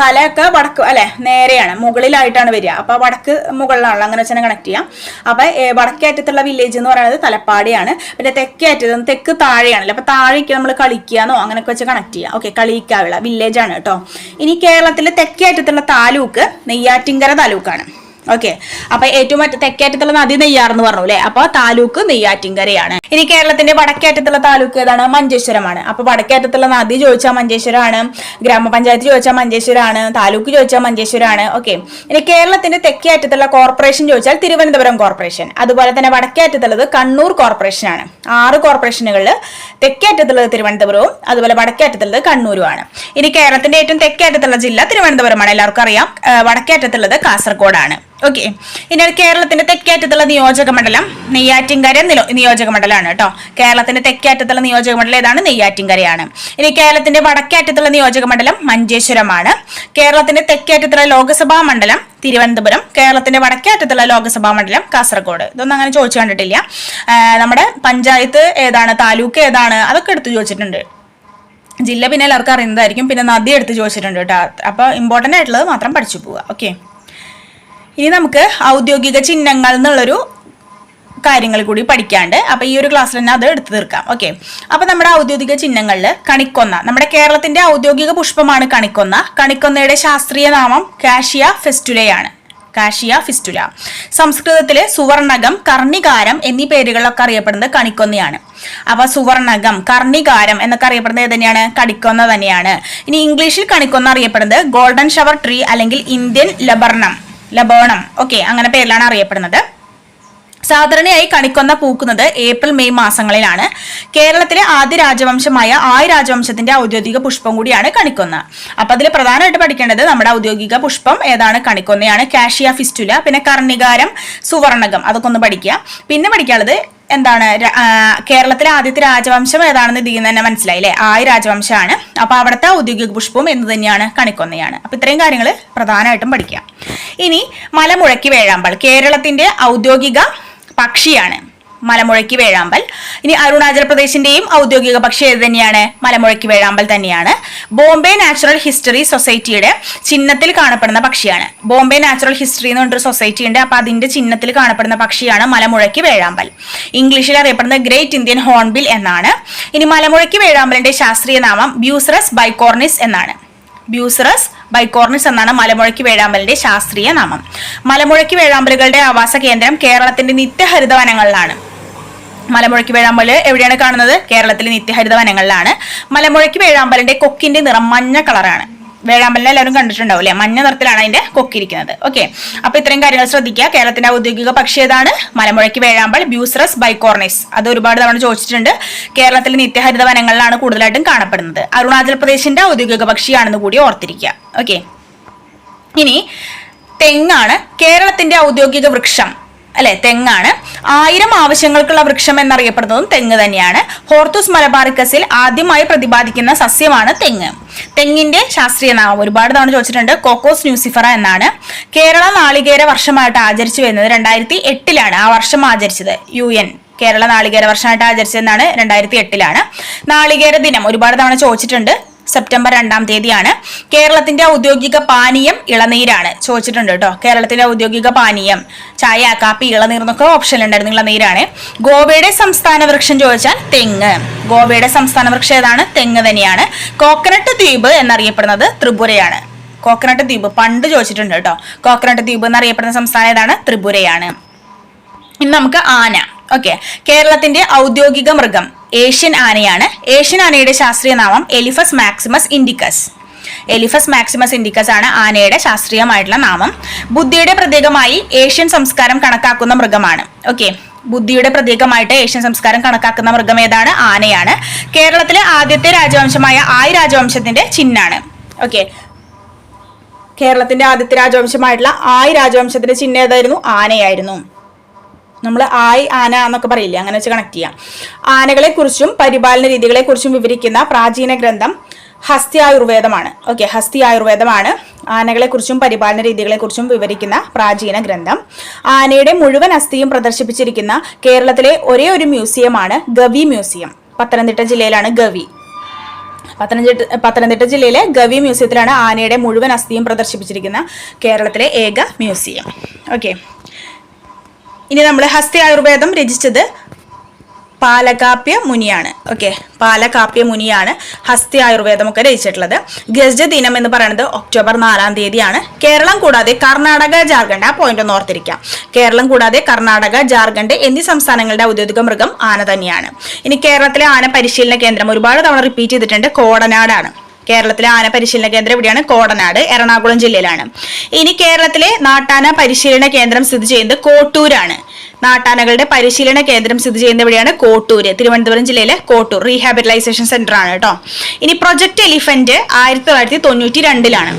തലയൊക്കെ വടക്ക് അല്ലെ നേരെയാണ് മുകളിലായിട്ടാണ് വരിക. അപ്പൊ വടക്ക് മുകളിലാണല്ലോ അങ്ങനെ വെച്ചാൽ കണക്ട് ചെയ്യാം. അപ്പൊ വടക്കേറ്റത്തുള്ള വില്ലേജ് എന്ന് പറയുന്നത് തലപ്പാടിയാണ്. പിന്നെ തെക്കേ അറ്റത്ത് തെക്ക് താഴെയാണല്ലോ. അപ്പൊ താഴേക്ക് നമ്മൾ കളിക്കാന്നോ അങ്ങനെയൊക്കെ വെച്ച് കണക്ട് ചെയ്യാം. ഓക്കെ കളിക്കാവിള വില്ലേജാണ് കേട്ടോ. ഇനി കേരളത്തിലെ തെക്കേ അറ്റത്തുള്ള താലൂക്ക് നെയ്യാറ്റിങ്കര താലൂക്കാണ്. ഓക്കെ അപ്പൊ ഏറ്റവും തെക്കേറ്റത്തുള്ള നദി നെയ്യാർ എന്ന് പറഞ്ഞു അല്ലെ? അപ്പൊ താലൂക്ക് നെയ്യാറ്റിങ്കരയാണ് ഇനി കേരളത്തിന്റെ വടക്കേറ്റത്തുള്ള താലൂക്ക് ഏതാണ്? മഞ്ചേശ്വരമാണ്. അപ്പൊ വടക്കേറ്റത്തുള്ള നദി ചോദിച്ചാൽ മഞ്ചേശ്വരമാണ്. ഗ്രാമപഞ്ചായത്ത് ചോദിച്ചാൽ മഞ്ചേശ്വരമാണ്. താലൂക്ക് ചോദിച്ചാൽ മഞ്ചേശ്വരമാണ്. ഓക്കെ ഇനി കേരളത്തിന്റെ തെക്കേ അറ്റത്തുള്ള കോർപ്പറേഷൻ ചോദിച്ചാൽ തിരുവനന്തപുരം കോർപ്പറേഷൻ അതുപോലെ തന്നെ വടക്കേ അറ്റത്തുള്ളത് കണ്ണൂർ കോർപ്പറേഷൻ ആണ്. ആറ് കോർപ്പറേഷനുകളിൽ തെക്കേ അറ്റത്തുള്ളത് തിരുവനന്തപുരവും അതുപോലെ വടക്കേ അറ്റത്തുള്ളത് കണ്ണൂരുമാണ്. ഇനി കേരളത്തിന്റെ ഏറ്റവും തെക്കേ അറ്റത്തുള്ള ജില്ല തിരുവനന്തപുരമാണ്. എല്ലാവർക്കും അറിയാം. വടക്കേ അറ്റത്തുള്ളത് കാസർഗോഡാണ്. ഓക്കെ ഇനി കേരളത്തിന്റെ തെക്കേറ്റത്തുള്ള നിയോജക മണ്ഡലം. നെയ്യാറ്റിൻകര നിയോജക മണ്ഡലമാണ് കേട്ടോ. കേരളത്തിന്റെ തെക്കേറ്റത്തുള്ള നിയോജക മണ്ഡലം ഏതാണ്? നെയ്യാറ്റിൻകരയാണ്. ഇനി കേരളത്തിന്റെ വടക്കേറ്റത്തുള്ള നിയോജക മണ്ഡലം മഞ്ചേശ്വരമാണ്. കേരളത്തിന്റെ തെക്കേറ്റത്തുള്ള ലോക്സഭാ മണ്ഡലം തിരുവനന്തപുരം. കേരളത്തിന്റെ വടക്കേറ്റത്തുള്ള ലോക്സഭാ മണ്ഡലം കാസർഗോഡ്. ഇതൊന്നും അങ്ങനെ ചോദിച്ചു കണ്ടിട്ടില്ല. നമ്മുടെ പഞ്ചായത്ത് ഏതാണ്? താലൂക്ക് ഏതാണ്? അതൊക്കെ എടുത്തു ചോദിച്ചിട്ടുണ്ട്. ജില്ല പിന്നെ എല്ലാവർക്കും അറിയുന്നതായിരിക്കും. പിന്നെ നദി എടുത്ത് ചോദിച്ചിട്ടുണ്ട് കേട്ടോ. അപ്പോൾ ഇമ്പോർട്ടന്റ് ആയിട്ടുള്ളത് മാത്രം പഠിച്ചു പോവുക. ഓക്കെ ഇനി നമുക്ക് ഔദ്യോഗിക ചിഹ്നങ്ങൾ എന്നുള്ളൊരു കാര്യങ്ങൾ കൂടി പഠിക്കാണ്ട് അപ്പൊ ഈ ഒരു ക്ലാസ്സിൽ തന്നെ അത് എടുത്തു തീർക്കാം. ഓക്കെ അപ്പൊ നമ്മുടെ ഔദ്യോഗിക ചിഹ്നങ്ങളിൽ കണിക്കൊന്ന നമ്മുടെ കേരളത്തിന്റെ ഔദ്യോഗിക പുഷ്പമാണ് കണിക്കൊന്ന. കണിക്കൊന്നയുടെ ശാസ്ത്രീയ നാമം കാഷിയ ഫെസ്റ്റുലയാണ്. Cassia fistula. സംസ്കൃതത്തിലെ സുവർണകം കർണികാരം എന്നീ പേരുകളൊക്കെ അറിയപ്പെടുന്നത് കണിക്കൊന്നയാണ്. അപ്പൊ സുവർണകം കർണികാരം എന്നൊക്കെ അറിയപ്പെടുന്നത് ഏതന്നെയാണ് തന്നെയാണ്? കണിക്കൊന്ന തന്നെയാണ്. ഇനി ഇംഗ്ലീഷിൽ കണിക്കൊന്ന അറിയപ്പെടുന്നത് ഗോൾഡൻ ഷവർ ട്രീ അല്ലെങ്കിൽ ഇന്ത്യൻ ലബർണം ലബോണം. ഓക്കെ അങ്ങനെ പേരിലാണ് അറിയപ്പെടുന്നത്. സാധാരണയായി കണിക്കൊന്ന പൂക്കുന്നത് ഏപ്രിൽ മെയ് മാസങ്ങളിലാണ്. കേരളത്തിലെ ആദ്യ രാജവംശമായ ആയ് രാജവംശത്തിന്റെ ഔദ്യോഗിക പുഷ്പം കൂടിയാണ് കണിക്കൊന്ന. അപ്പൊ അതിൽ പ്രധാനമായിട്ട് പഠിക്കേണ്ടത് നമ്മുടെ ഔദ്യോഗിക പുഷ്പം ഏതാണ്? കണിക്കൊന്നയാണ്. കാഷിയ ഫിസ്റ്റുല പിന്നെ കർണികാരം സുവർണകം അതൊക്കെ ഒന്ന് പഠിക്കുക. പിന്നെ പഠിക്കാനുള്ളത് എന്താണ് കേരളത്തിലെ ആദ്യത്തെ രാജവംശം ഏതാണെന്ന് ഇതിൽ തന്നെ മനസ്സിലായില്ലേ? ആയി രാജവംശമാണ്. അപ്പൊ അവിടുത്തെ ഔദ്യോഗിക പുഷ്പവും എന്ന് തന്നെയാണ്? കണിക്കൊന്നയാണ്. അപ്പൊ ഇത്രയും കാര്യങ്ങൾ പ്രധാനമായിട്ടും പഠിക്കാം. ഇനി മലമുഴക്കി വേഴാമ്പൽ കേരളത്തിന്റെ ഔദ്യോഗിക പക്ഷിയാണ്. മലമുഴക്കി വേഴാമ്പൽ. ഇനി അരുണാചൽ പ്രദേശിന്റെയും ഔദ്യോഗിക പക്ഷി ഏത് തന്നെയാണ്. മലമുഴക്കി വേഴാമ്പൽ തന്നെയാണ്. ബോംബെ നാച്ചുറൽ ഹിസ്റ്ററി സൊസൈറ്റിയുടെ ചിഹ്നത്തിൽ കാണപ്പെടുന്ന പക്ഷിയാണ്. ബോംബെ നാച്ചുറൽ ഹിസ്റ്ററി എന്ന് പറഞ്ഞൊരു സൊസൈറ്റി ഉണ്ട്. അപ്പൊ അതിന്റെ ചിഹ്നത്തിൽ കാണപ്പെടുന്ന പക്ഷിയാണ് മലമുഴക്കി വേഴാമ്പൽ. ഇംഗ്ലീഷിൽ അറിയപ്പെടുന്ന ഗ്രേറ്റ് ഇന്ത്യൻ ഹോൺബിൽ എന്നാണ്. ഇനി മലമുഴക്കി വേഴാമ്പലിന്റെ ശാസ്ത്രീയ നാമം ബ്യൂസറസ് ബൈക്കോർണിസ് എന്നാണ്. ബ്യൂസറസ് ബൈക്കോർണിസ് എന്നാണ് മലമുഴക്കി വേഴാമ്പലിന്റെ ശാസ്ത്രീയ നാമം. മലമുഴക്കി വേഴാമ്പലുകളുടെ ആവാസ കേന്ദ്രം കേരളത്തിന്റെ നിത്യഹരിത വനങ്ങളിലാണ് മലമുഴക്കി വേഴാമ്പൽ എവിടെയാണ് കാണുന്നത്? കേരളത്തിലെ നിത്യഹരിത വനങ്ങളിലാണ്. മലമുഴക്കി വേഴാമ്പലിന്റെ കൊക്കിന്റെ നിറം മഞ്ഞ കളറാണ്. വേഴാമ്പലിനെ എല്ലാവരും കണ്ടിട്ടുണ്ടാവും അല്ലെ? മഞ്ഞ നിറത്തിലാണ് അതിന്റെ കൊക്കിരിക്കുന്നത്. ഓക്കെ. അപ്പൊ ഇത്രയും കാര്യങ്ങൾ ശ്രദ്ധിക്കുക. കേരളത്തിന്റെ ഔദ്യോഗിക പക്ഷി ഏതാണ്? മലമുഴക്കി വേഴാമ്പൽ ബ്യൂസറസ് ബൈക്കോർണിസ്. അത് ഒരുപാട് തവണ ചോദിച്ചിട്ടുണ്ട്. കേരളത്തിലെ നിത്യഹരിത വനങ്ങളിലാണ് കൂടുതലായിട്ടും കാണപ്പെടുന്നത്. അരുണാചൽ പ്രദേശിന്റെ ഔദ്യോഗിക പക്ഷിയാണെന്ന് കൂടി ഓർത്തിരിക്കുക. ഓക്കെ. ഇനി തെങ്ങാണ് കേരളത്തിന്റെ ഔദ്യോഗിക വൃക്ഷം. അല്ലെ തെങ്ങാണ്. ആയിരം ആവശ്യങ്ങൾക്കുള്ള വൃക്ഷം എന്നറിയപ്പെടുന്നതും തെങ്ങ് തന്നെയാണ്. ഹോർത്തൂസ് മലബാറിക്കസിൽ ആദ്യമായി പ്രതിപാദിക്കുന്ന സസ്യമാണ് തെങ്ങ്. തെങ്ങിന്റെ ശാസ്ത്രീയ നാമം ഒരുപാട് തവണ ചോദിച്ചിട്ടുണ്ട്. കോക്കോസ് ന്യൂസിഫറ എന്നാണ്. കേരള നാളികേര വർഷമായിട്ട് ആചരിച്ചു വരുന്നത് രണ്ടായിരത്തി എട്ടിലാണ് ആ വർഷം ആചരിച്ചത് യു എൻ. കേരള നാളികേര വർഷമായിട്ട് ആചരിച്ചതെന്നാണ് രണ്ടായിരത്തി എട്ടിലാണ് നാളികേര ദിനം ഒരുപാട് തവണ ചോദിച്ചിട്ടുണ്ട്. സെപ്റ്റംബർ രണ്ടാം തീയതിയാണ്. കേരളത്തിന്റെ ഔദ്യോഗിക പാനീയം ഇളനീരാണ്. ചോദിച്ചിട്ടുണ്ട് കേട്ടോ. കേരളത്തിന്റെ ഔദ്യോഗിക പാനീയം. ചായ കാപ്പി ഇളനീർ എന്നൊക്കെ ഓപ്ഷൻ ഉണ്ടായിരുന്നു ഇളനീരാണ് ഗോവയുടെ സംസ്ഥാന വൃക്ഷം ചോദിച്ചാൽ തെങ്ങ്. ഗോവയുടെ സംസ്ഥാന വൃക്ഷം ഏതാണ്? തെങ്ങ് തന്നെയാണ്. കോക്കനട്ട് ദ്വീപ് എന്നറിയപ്പെടുന്നത് ത്രിപുരയാണ്. കോക്കനട്ട് ദ്വീപ്. പണ്ട് ചോദിച്ചിട്ടുണ്ട് കേട്ടോ. കോക്കനട്ട് ദ്വീപ് എന്നറിയപ്പെടുന്ന സംസ്ഥാനം ഏതാണ്? ത്രിപുരയാണ്. ഇനി നമുക്ക് ആന. ഓക്കെ. കേരളത്തിന്റെ ഔദ്യോഗിക മൃഗം. ഏഷ്യൻ ആനയാണ്. ഏഷ്യൻ ആനയുടെ ശാസ്ത്രീയ നാമം Elephas maximus indicus. Elephas maximus indicus ആണ് ആനയുടെ ശാസ്ത്രീയമായിട്ടുള്ള നാമം. ബുദ്ധിയുടെ പ്രത്യേകമായി ഏഷ്യൻ സംസ്കാരം കണക്കാക്കുന്ന മൃഗമാണ്. ഓക്കെ ബുദ്ധിയുടെ പ്രതീകമായിട്ട് ഏഷ്യൻ സംസ്കാരം കണക്കാക്കുന്ന മൃഗം ഏതാണ്? ആനയാണ്. കേരളത്തിലെ ആദ്യത്തെ രാജവംശമായ ആയി രാജവംശത്തിന്റെ ചിഹ്നാണ് ഓക്കെ കേരളത്തിന്റെ ആദ്യത്തെ രാജവംശമായിട്ടുള്ള ആയി രാജവംശത്തിന്റെ ചിഹ്നം ഏതായിരുന്നു? ആനയായിരുന്നു. നമ്മൾ ആയി ആന എന്നൊക്കെ പറയില്ലേ അങ്ങനെ വെച്ച് കണക്ട് ചെയ്യാം. ആനകളെ കുറിച്ചും പരിപാലന രീതികളെ കുറിച്ചും വിവരിക്കുന്ന പ്രാചീന ഗ്രന്ഥം ഹസ്തി ആയുർവേദമാണ്. ഓക്കെ ഹസ്തി ആയുർവേദമാണ്. ആനകളെക്കുറിച്ചും പരിപാലന രീതികളെക്കുറിച്ചും വിവരിക്കുന്ന പ്രാചീന ഗ്രന്ഥം. ആനയുടെ മുഴുവൻ അസ്ഥിയും പ്രദർശിപ്പിച്ചിരിക്കുന്ന കേരളത്തിലെ ഒരേ ഒരു മ്യൂസിയമാണ് ഗവി മ്യൂസിയം. പത്തനംതിട്ട ജില്ലയിലാണ് ഗവി. പത്തനംതിട്ട പത്തനംതിട്ട ജില്ലയിലെ ഗവി മ്യൂസിയത്തിലാണ് ആനയുടെ മുഴുവൻ അസ്ഥിയും പ്രദർശിപ്പിച്ചിരിക്കുന്ന കേരളത്തിലെ ഏക മ്യൂസിയം. ഓക്കെ ഇനി നമ്മൾ ഹസ്തി ആയുർവേദം രചിച്ചത് പാലകാപ്യ മുനിയാണ് ഓക്കെ പാലകാപ്യ മുനിയാണ് ഹസ്തി ആയുർവേദമൊക്കെ രചിച്ചിട്ടുള്ളത്. ഗജ ദിനം എന്ന് പറയുന്നത് ഒക്ടോബർ നാലാം തീയതിയാണ്. കേരളം കൂടാതെ കർണാടക ജാർഖണ്ഡ് ആ പോയിന്റ് ഒന്ന് ഓർത്തിരിക്കാം. കേരളം കൂടാതെ കർണാടക ജാർഖണ്ഡ് എന്നീ സംസ്ഥാനങ്ങളുടെ ഔദ്യോഗിക മൃഗം ആന തന്നെയാണ്. ഇനി കേരളത്തിലെ ആന പരിശീലന കേന്ദ്രം ഒരുപാട് തവണ റിപ്പീറ്റ് ചെയ്തിട്ടുണ്ട്. കോടനാടാണ്. കേരളത്തിലെ ആന പരിശീലന കേന്ദ്രം എവിടെയാണ് കോടനാട് എറണാകുളം ജില്ലയിലാണ്. ഇനി കേരളത്തിലെ നാട്ടാന പരിശീലന കേന്ദ്രം സ്ഥിതി ചെയ്യുന്നത് കോട്ടൂരാണ്. നാട്ടാനകളുടെ പരിശീലന കേന്ദ്രം സ്ഥിതി ചെയ്യുന്ന എവിടെയാണ് കോട്ടൂര് തിരുവനന്തപുരം ജില്ലയിലെ കോട്ടൂർ റീഹാബിലൈസേഷൻ സെന്റർ ആണ് കേട്ടോ. ഇനി പ്രൊജക്ട് എലിഫന്റ് ആയിരത്തി തൊള്ളായിരത്തി തൊണ്ണൂറ്റി രണ്ടിലാണ്.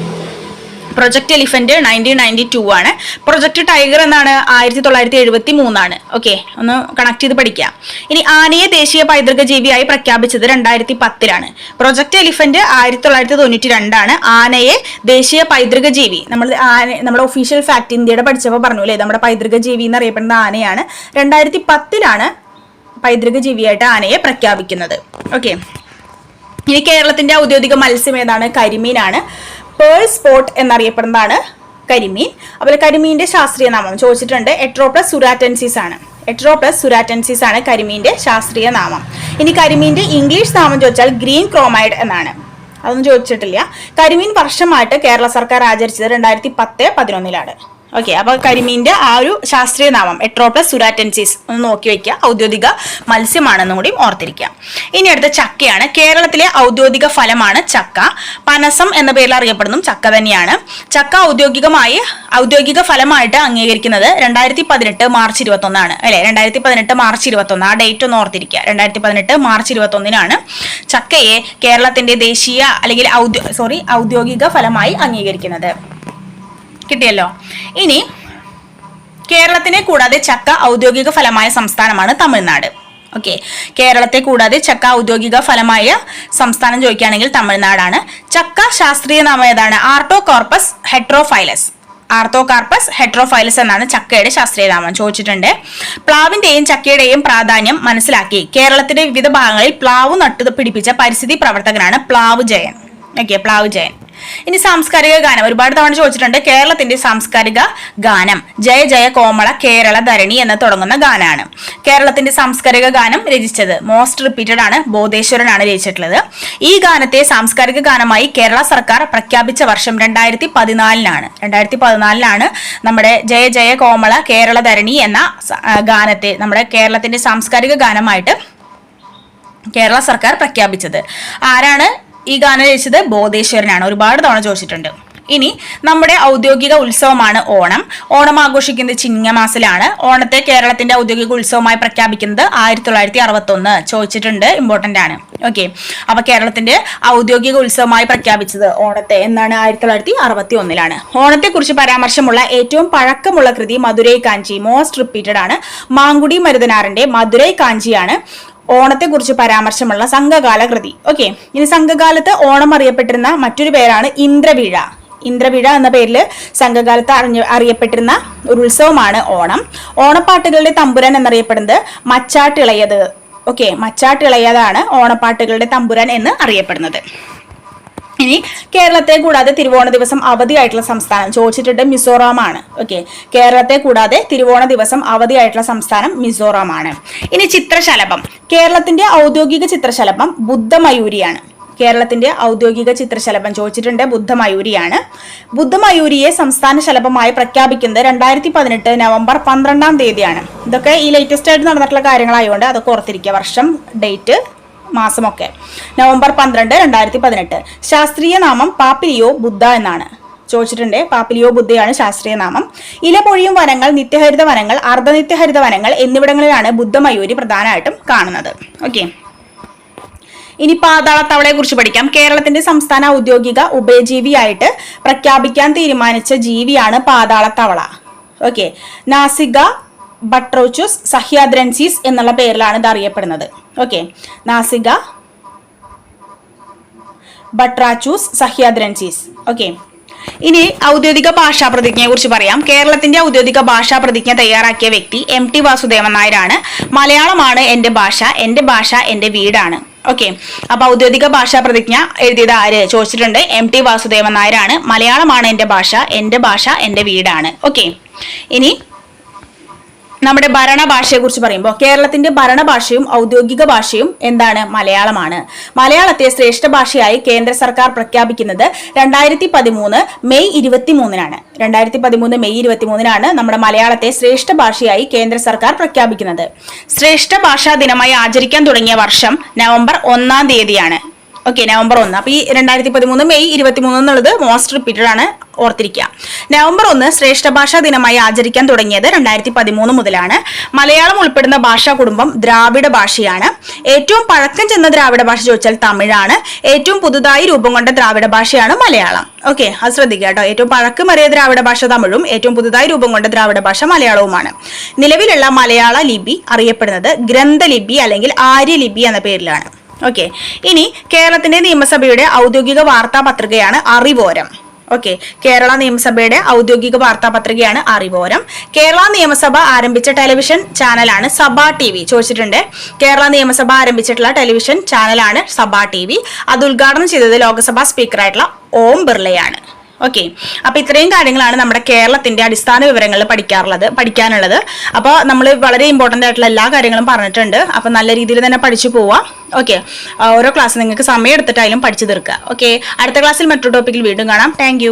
Project elephant nineteen ninety two ആണ്. പ്രൊജക്ട് ടൈഗർ എന്നാണ് ആയിരത്തി തൊള്ളായിരത്തി എഴുപത്തി മൂന്നാണ് ഓക്കെ ഒന്ന് കണക്ട് ചെയ്ത് പഠിക്കാം. ഇനി ആനയെ ദേശീയ പൈതൃക ജീവിയായി പ്രഖ്യാപിച്ചത് രണ്ടായിരത്തി പത്തിലാണ് പ്രൊജക്ട് എലിഫന്റ് ആയിരത്തി തൊള്ളായിരത്തി തൊണ്ണൂറ്റി രണ്ടാണ് ആനയെ ദേശീയ പൈതൃക ജീവി നമ്മൾ ആന നമ്മുടെ ഒഫീഷ്യൽ ഫാക്ട് ഇന്ത്യയുടെ പഠിച്ചപ്പോൾ പറഞ്ഞു അല്ലേ? നമ്മുടെ പൈതൃക ജീവി എന്ന് എന്നറിയപ്പെടുന്ന ആനയാണ്. രണ്ടായിരത്തി പത്തിലാണ് പൈതൃക ജീവിയായിട്ട് ആനയെ പ്രഖ്യാപിക്കുന്നത്. ഓക്കെ ഇനി കേരളത്തിന്റെ ഔദ്യോഗിക മത്സ്യം ഏതാണ്? കരിമീനാണ്. പേൾ സ്പോട്ട് എന്നറിയപ്പെടുന്നതാണ് കരിമീൻ. അതുപോലെ കരിമീന്റെ ശാസ്ത്രീയ നാമം ചോദിച്ചിട്ടുണ്ട്. എട്രോപ്ലസ് സുരാറ്റൻസിസ് ആണ്. എട്രോപ്ലസ് സുരാറ്റൻസിസ് ആണ് കരിമീന്റെ ശാസ്ത്രീയ നാമം. ഇനി കരിമീന്റെ ഇംഗ്ലീഷ് നാമം ചോദിച്ചാൽ ഗ്രീൻ ക്രോമൈഡ് എന്നാണ്. അതൊന്നും ചോദിച്ചിട്ടില്ല. കരിമീൻ വർഷമായിട്ട് കേരള സർക്കാർ ആചരിച്ചത് രണ്ടായിരത്തി പത്ത് പതിനൊന്നിലാണ്. ഓക്കെ അപ്പൊ കരിമീന്റെ ആ ഒരു ശാസ്ത്രീയ നാമം എട്രോപ്ലസ് സുരാറ്റൻസിസ് ഒന്ന് നോക്കി വെക്കുക. ഔദ്യോഗിക മത്സ്യമാണെന്നും കൂടി ഓർത്തിരിക്കുക. ഇനി അടുത്ത ചക്കയാണ്. കേരളത്തിലെ ഔദ്യോഗിക ഫലമാണ് ചക്ക. പനസം എന്ന പേരിൽ അറിയപ്പെടുന്നതും ചക്ക തന്നെയാണ്. ചക്ക ഔദ്യോഗികമായി ഔദ്യോഗിക ഫലമായിട്ട് അംഗീകരിക്കുന്നത് രണ്ടായിരത്തി പതിനെട്ട് മാർച്ച് ഇരുപത്തൊന്നാണ്. അല്ലെ? രണ്ടായിരത്തി പതിനെട്ട് മാർച്ച് ഇരുപത്തൊന്ന്. ആ ഡേറ്റ് ഒന്ന് ഓർത്തിരിക്കുക. രണ്ടായിരത്തി പതിനെട്ട് മാർച്ച് ഇരുപത്തൊന്നിനാണ് ചക്കയെ കേരളത്തിന്റെ ദേശീയ അല്ലെങ്കിൽ സോറി ഔദ്യോഗിക ഫലമായി അംഗീകരിക്കുന്നത്. കിട്ടിയല്ലോ. ഇനി കേരളത്തിനെ കൂടാതെ ചക്ക ഔദ്യോഗിക ഫലമായ സംസ്ഥാനമാണ് തമിഴ്നാട്. ഓക്കെ കേരളത്തെ കൂടാതെ ചക്ക ഔദ്യോഗിക ഫലമായ സംസ്ഥാനം ചോദിക്കുകയാണെങ്കിൽ തമിഴ്നാടാണ്. ചക്ക ശാസ്ത്രീയ നാമം ഏതാണ്? ആർട്ടോ കോർപ്പസ് ഹെട്രോഫൈലസ്. ആർത്തോകാർപ്പസ് ഹെട്രോഫൈലസ് എന്നാണ് ചക്കയുടെ ശാസ്ത്രീയ നാമം. ചോദിച്ചിട്ടുണ്ട്. പ്ലാവിന്റെയും ചക്കയുടെയും പ്രാധാന്യം മനസ്സിലാക്കി. കേരളത്തിന്റെ വിവിധ ഭാഗങ്ങളിൽ പ്ലാവ് നട്ടു പിടിപ്പിച്ച പരിസ്ഥിതി പ്രവർത്തകനാണ് പ്ലാവ് ജയൻ. ഓക്കെ പ്ലാവ് ജയൻ. ഇനി സാംസ്കാരിക ഗാനം. ഒരുപാട് തവണ ചോദിച്ചിട്ടുണ്ട് കേരളത്തിന്റെ സാംസ്കാരിക ഗാനം. ജയ ജയ കോമള കേരള ധരണി എന്ന് തുടങ്ങുന്ന ഗാനാണ്. കേരളത്തിന്റെ സാംസ്കാരിക ഗാനം രചിച്ചത് മോസ്റ്റ് റിപ്പീറ്റഡ് ആണ് ബോധേശ്വരനാണ് രചിച്ചിട്ടുള്ളത്. ഈ ഗാനത്തെ സാംസ്കാരിക ഗാനമായി കേരള സർക്കാർ പ്രഖ്യാപിച്ച വർഷം രണ്ടായിരത്തി പതിനാലിനാണ് രണ്ടായിരത്തി പതിനാലിനാണ് നമ്മുടെ ജയ ജയ കോമള കേരള ധരണി എന്ന ഗാനത്തെ നമ്മുടെ കേരളത്തിന്റെ സാംസ്കാരിക ഗാനമായിട്ട് കേരള സർക്കാർ പ്രഖ്യാപിച്ചത്. ആരാണ് ഈ ഗാനം രചിച്ചത് ബോധേശ്വരനാണ്. ഒരുപാട് തവണ ചോദിച്ചിട്ടുണ്ട്. ഇനി നമ്മുടെ ഔദ്യോഗിക ഉത്സവമാണ് ഓണം. ഓണം ആഘോഷിക്കുന്നത് ചിങ്ങമാസത്തിലാണ്. ഓണത്തെ കേരളത്തിന്റെ ഔദ്യോഗിക ഉത്സവമായി പ്രഖ്യാപിക്കുന്നത് ആയിരത്തി തൊള്ളായിരത്തി അറുപത്തി ഒന്ന് ചോദിച്ചിട്ടുണ്ട് ഇമ്പോർട്ടന്റ് ആണ്. ഓക്കെ അപ്പൊ കേരളത്തിന്റെ ഔദ്യോഗിക ഉത്സവമായി പ്രഖ്യാപിച്ചത് ഓണത്തെ എന്നാണ് ആയിരത്തി തൊള്ളായിരത്തി അറുപത്തി ഒന്നിലാണ് ഓണത്തെ കുറിച്ച് പരാമർശമുള്ള ഏറ്റവും പഴക്കമുള്ള കൃതി മധുരൈ കാഞ്ചി മോസ്റ്റ് റിപ്പീറ്റഡ് ആണ്. മാങ്കുടി മരുതനാറിന്റെ മധുരൈ കാഞ്ചിയാണ് ഓണത്തെക്കുറിച്ച് പരാമർശമുള്ള സംഘകാല കൃതി. ഓക്കെ ഇനി സംഘകാലത്ത് ഓണം അറിയപ്പെട്ടിരുന്ന മറ്റൊരു പേരാണ് ഇന്ദ്രവീഴ ഇന്ദ്രവിഴ എന്ന പേരിൽ സംഘകാലത്ത് അറിഞ്ഞ അറിയപ്പെട്ടിരുന്ന ഒരു ഉത്സവമാണ് ഓണം. ഓണപ്പാട്ടുകളുടെ തമ്പുരാൻ എന്നറിയപ്പെടുന്നത് മച്ചാട്ടിളയത് ഓക്കെ മച്ചാട്ടിളയതാണ് ഓണപ്പാട്ടുകളുടെ തമ്പുരാൻ എന്ന് അറിയപ്പെടുന്നത്. ഇനി കേരളത്തെ കൂടാതെ തിരുവോണ ദിവസം അവധിയായിട്ടുള്ള സംസ്ഥാനം ചോദിച്ചിട്ടുണ്ട് മിസോറാം ആണ് ഓക്കെ കേരളത്തെ കൂടാതെ തിരുവോണ ദിവസം അവധിയായിട്ടുള്ള സംസ്ഥാനം മിസോറാം ആണ് ഇനി ചിത്രശലഭം. കേരളത്തിന്റെ ഔദ്യോഗിക ചിത്രശലഭം ബുദ്ധമയൂരിയാണ്. കേരളത്തിന്റെ ഔദ്യോഗിക ചിത്രശലഭം ചോദിച്ചിട്ടുണ്ട് ബുദ്ധമയൂരിയാണ്. ബുദ്ധമയൂരിയെ സംസ്ഥാന ശലഭമായി പ്രഖ്യാപിക്കുന്നത് രണ്ടായിരത്തി പതിനെട്ട് നവംബർ പന്ത്രണ്ടാം തീയതിയാണ്. ഇതൊക്കെ ഈ ലേറ്റസ്റ്റ് ആയിട്ട് നടന്നിട്ടുള്ള കാര്യങ്ങളായതുകൊണ്ട് അതൊക്കെ ഓർത്തിരിക്കുക. വർഷം ഡേറ്റ് മാസമൊക്കെ. നവംബർ പന്ത്രണ്ട് രണ്ടായിരത്തി പതിനെട്ട് ശാസ്ത്രീയ നാമം പാപ്പിലിയോ ബുദ്ധ എന്നാണ്. ചോദിച്ചിട്ടുണ്ട്. പാപ്പിലിയോ ബുദ്ധയാണ് ശാസ്ത്രീയ നാമം. ഇലപൊഴിയും വനങ്ങൾ നിത്യഹരിത വനങ്ങൾ അർദ്ധനിത്യഹരിത വനങ്ങൾ എന്നിവിടങ്ങളിലാണ് ബുദ്ധമയൂരി പ്രധാനമായിട്ടും കാണുന്നത്. ഓക്കെ. ഇനി പാതാളത്തവളയെ കുറിച്ച് പഠിക്കാം. കേരളത്തിന്റെ സംസ്ഥാന ഔദ്യോഗിക ഉഭയജീവിയായിട്ട് പ്രഖ്യാപിക്കാൻ തീരുമാനിച്ച ജീവിയാണ് പാതാളത്തവള. ഓക്കെ. നാസിക ബട്രോച്ചുസ് സഹ്യാദ്രൻസിസ് എന്നുള്ള പേരിലാണ് ഇത് അറിയപ്പെടുന്നത്. ഓക്കെ നാസിക ബട്രാച്ചൂസ് സഹ്യാദ്രൻസീസ് ഓക്കെ ഇനി ഔദ്യോഗിക ഭാഷാ പ്രതിജ്ഞയെ കുറിച്ച് പറയാം. കേരളത്തിന്റെ ഔദ്യോഗിക ഭാഷാ പ്രതിജ്ഞ തയ്യാറാക്കിയ വ്യക്തി എം ടി വാസുദേവൻ നായരാണ്. മലയാളമാണ് എന്റെ ഭാഷ എന്റെ ഭാഷ എന്റെ വീടാണ്. ഓക്കെ അപ്പൊ ഔദ്യോഗിക ഭാഷാ പ്രതിജ്ഞ എഴുതിയത് ആര്? ചോദിച്ചിട്ടുണ്ട്. എം ടി വാസുദേവൻ നായരാണ്. മലയാളമാണ് എന്റെ ഭാഷ എന്റെ ഭാഷ എന്റെ വീടാണ്. ഓക്കെ ഇനി നമ്മുടെ ഭരണഭാഷയെ കുറിച്ച് പറയുമ്പോൾ കേരളത്തിന്റെ ഭരണഭാഷയും ഔദ്യോഗിക ഭാഷയും എന്താണ്? മലയാളമാണ്. മലയാളത്തെ ശ്രേഷ്ഠ ഭാഷയായി കേന്ദ്ര സർക്കാർ പ്രഖ്യാപിക്കുന്നത് രണ്ടായിരത്തി പതിമൂന്ന് മെയ് ഇരുപത്തി മൂന്നിനാണ് രണ്ടായിരത്തി പതിമൂന്ന് മെയ് ഇരുപത്തി മൂന്നിനാണ് നമ്മുടെ മലയാളത്തെ ശ്രേഷ്ഠ ഭാഷയായി കേന്ദ്ര സർക്കാർ പ്രഖ്യാപിക്കുന്നത്. ശ്രേഷ്ഠ ഭാഷാ ദിനമായി ആചരിക്കാൻ തുടങ്ങിയ വർഷം നവംബർ ഒന്നാം തീയതിയാണ്. ഓക്കെ നവംബർ ഒന്ന്. അപ്പൊ ഈ രണ്ടായിരത്തി പതിമൂന്ന് മെയ് ഇരുപത്തി മൂന്ന് എന്നുള്ളത് മോസ്റ്റ് റിപ്പീറ്റഡ് ആണ് ഓർത്തിരിക്കുക നവംബർ ഒന്ന് ശ്രേഷ്ഠ ഭാഷാ ദിനമായി ആചരിക്കാൻ തുടങ്ങിയത് രണ്ടായിരത്തി പതിമൂന്ന് മുതലാണ്. മലയാളം ഉൾപ്പെടുന്ന ഭാഷാ കുടുംബം ദ്രാവിഡ ഭാഷയാണ്. ഏറ്റവും പഴക്കം ചെന്ന ദ്രാവിഡ ഭാഷ ചോദിച്ചാൽ തമിഴാണ്. ഏറ്റവും പുതുതായി രൂപം കൊണ്ട ദ്രാവിഡ ഭാഷയാണ് മലയാളം. ഓക്കെ അത് ശ്രദ്ധിക്കുക കേട്ടോ. ഏറ്റവും പഴക്കമേറിയ ദ്രാവിഡ ഭാഷ തമിഴും ഏറ്റവും പുതുതായി രൂപം കൊണ്ട ദ്രാവിഡ ഭാഷ മലയാളവുമാണ്. നിലവിലുള്ള മലയാള ലിപി അറിയപ്പെടുന്നത് ഗ്രന്ഥലിപി അല്ലെങ്കിൽ ആര്യലിപി എന്ന പേരിലാണ്. ഓക്കെ ഇനി കേരളത്തിന്റെ നിയമസഭയുടെ ഔദ്യോഗിക വാർത്താ പത്രികയാണ് അറിവോരം. ഓക്കെ കേരള നിയമസഭയുടെ ഔദ്യോഗിക വാർത്താപത്രികയാണ് അറിവോരം. കേരള നിയമസഭ ആരംഭിച്ച ടെലിവിഷൻ ചാനലാണ് സഭ ടി വി. ചോദിച്ചിട്ടുണ്ട്. കേരള നിയമസഭ ആരംഭിച്ചിട്ടുള്ള ടെലിവിഷൻ ചാനലാണ് സഭ ടി വി. അത് ഉദ്ഘാടനം ചെയ്തത് ലോക്സഭാ സ്പീക്കറായിട്ടുള്ള ഓം ബിർളയാണ്. ഓക്കെ അപ്പൊ ഇത്രയും കാര്യങ്ങളാണ് നമ്മുടെ കേരളത്തിന്റെ അടിസ്ഥാന വിവരങ്ങൾ പഠിക്കാറുള്ളത് പഠിക്കാനുള്ളത്. അപ്പോൾ നമ്മൾ വളരെ ഇമ്പോർട്ടന്റ് ആയിട്ടുള്ള എല്ലാ കാര്യങ്ങളും പറഞ്ഞിട്ടുണ്ട്. അപ്പൊ നല്ല രീതിയിൽ തന്നെ പഠിച്ചു പോവാം. ഓക്കെ ഓരോ ക്ലാസ് നിങ്ങൾക്ക് സമയം എടുത്തിട്ടായാലും പഠിച്ചു തീർക്കുക. ഓക്കെ അടുത്ത ക്ലാസ്സിൽ മറ്റൊരു ടോപ്പിക്കിൽ വീണ്ടും കാണാം. താങ്ക്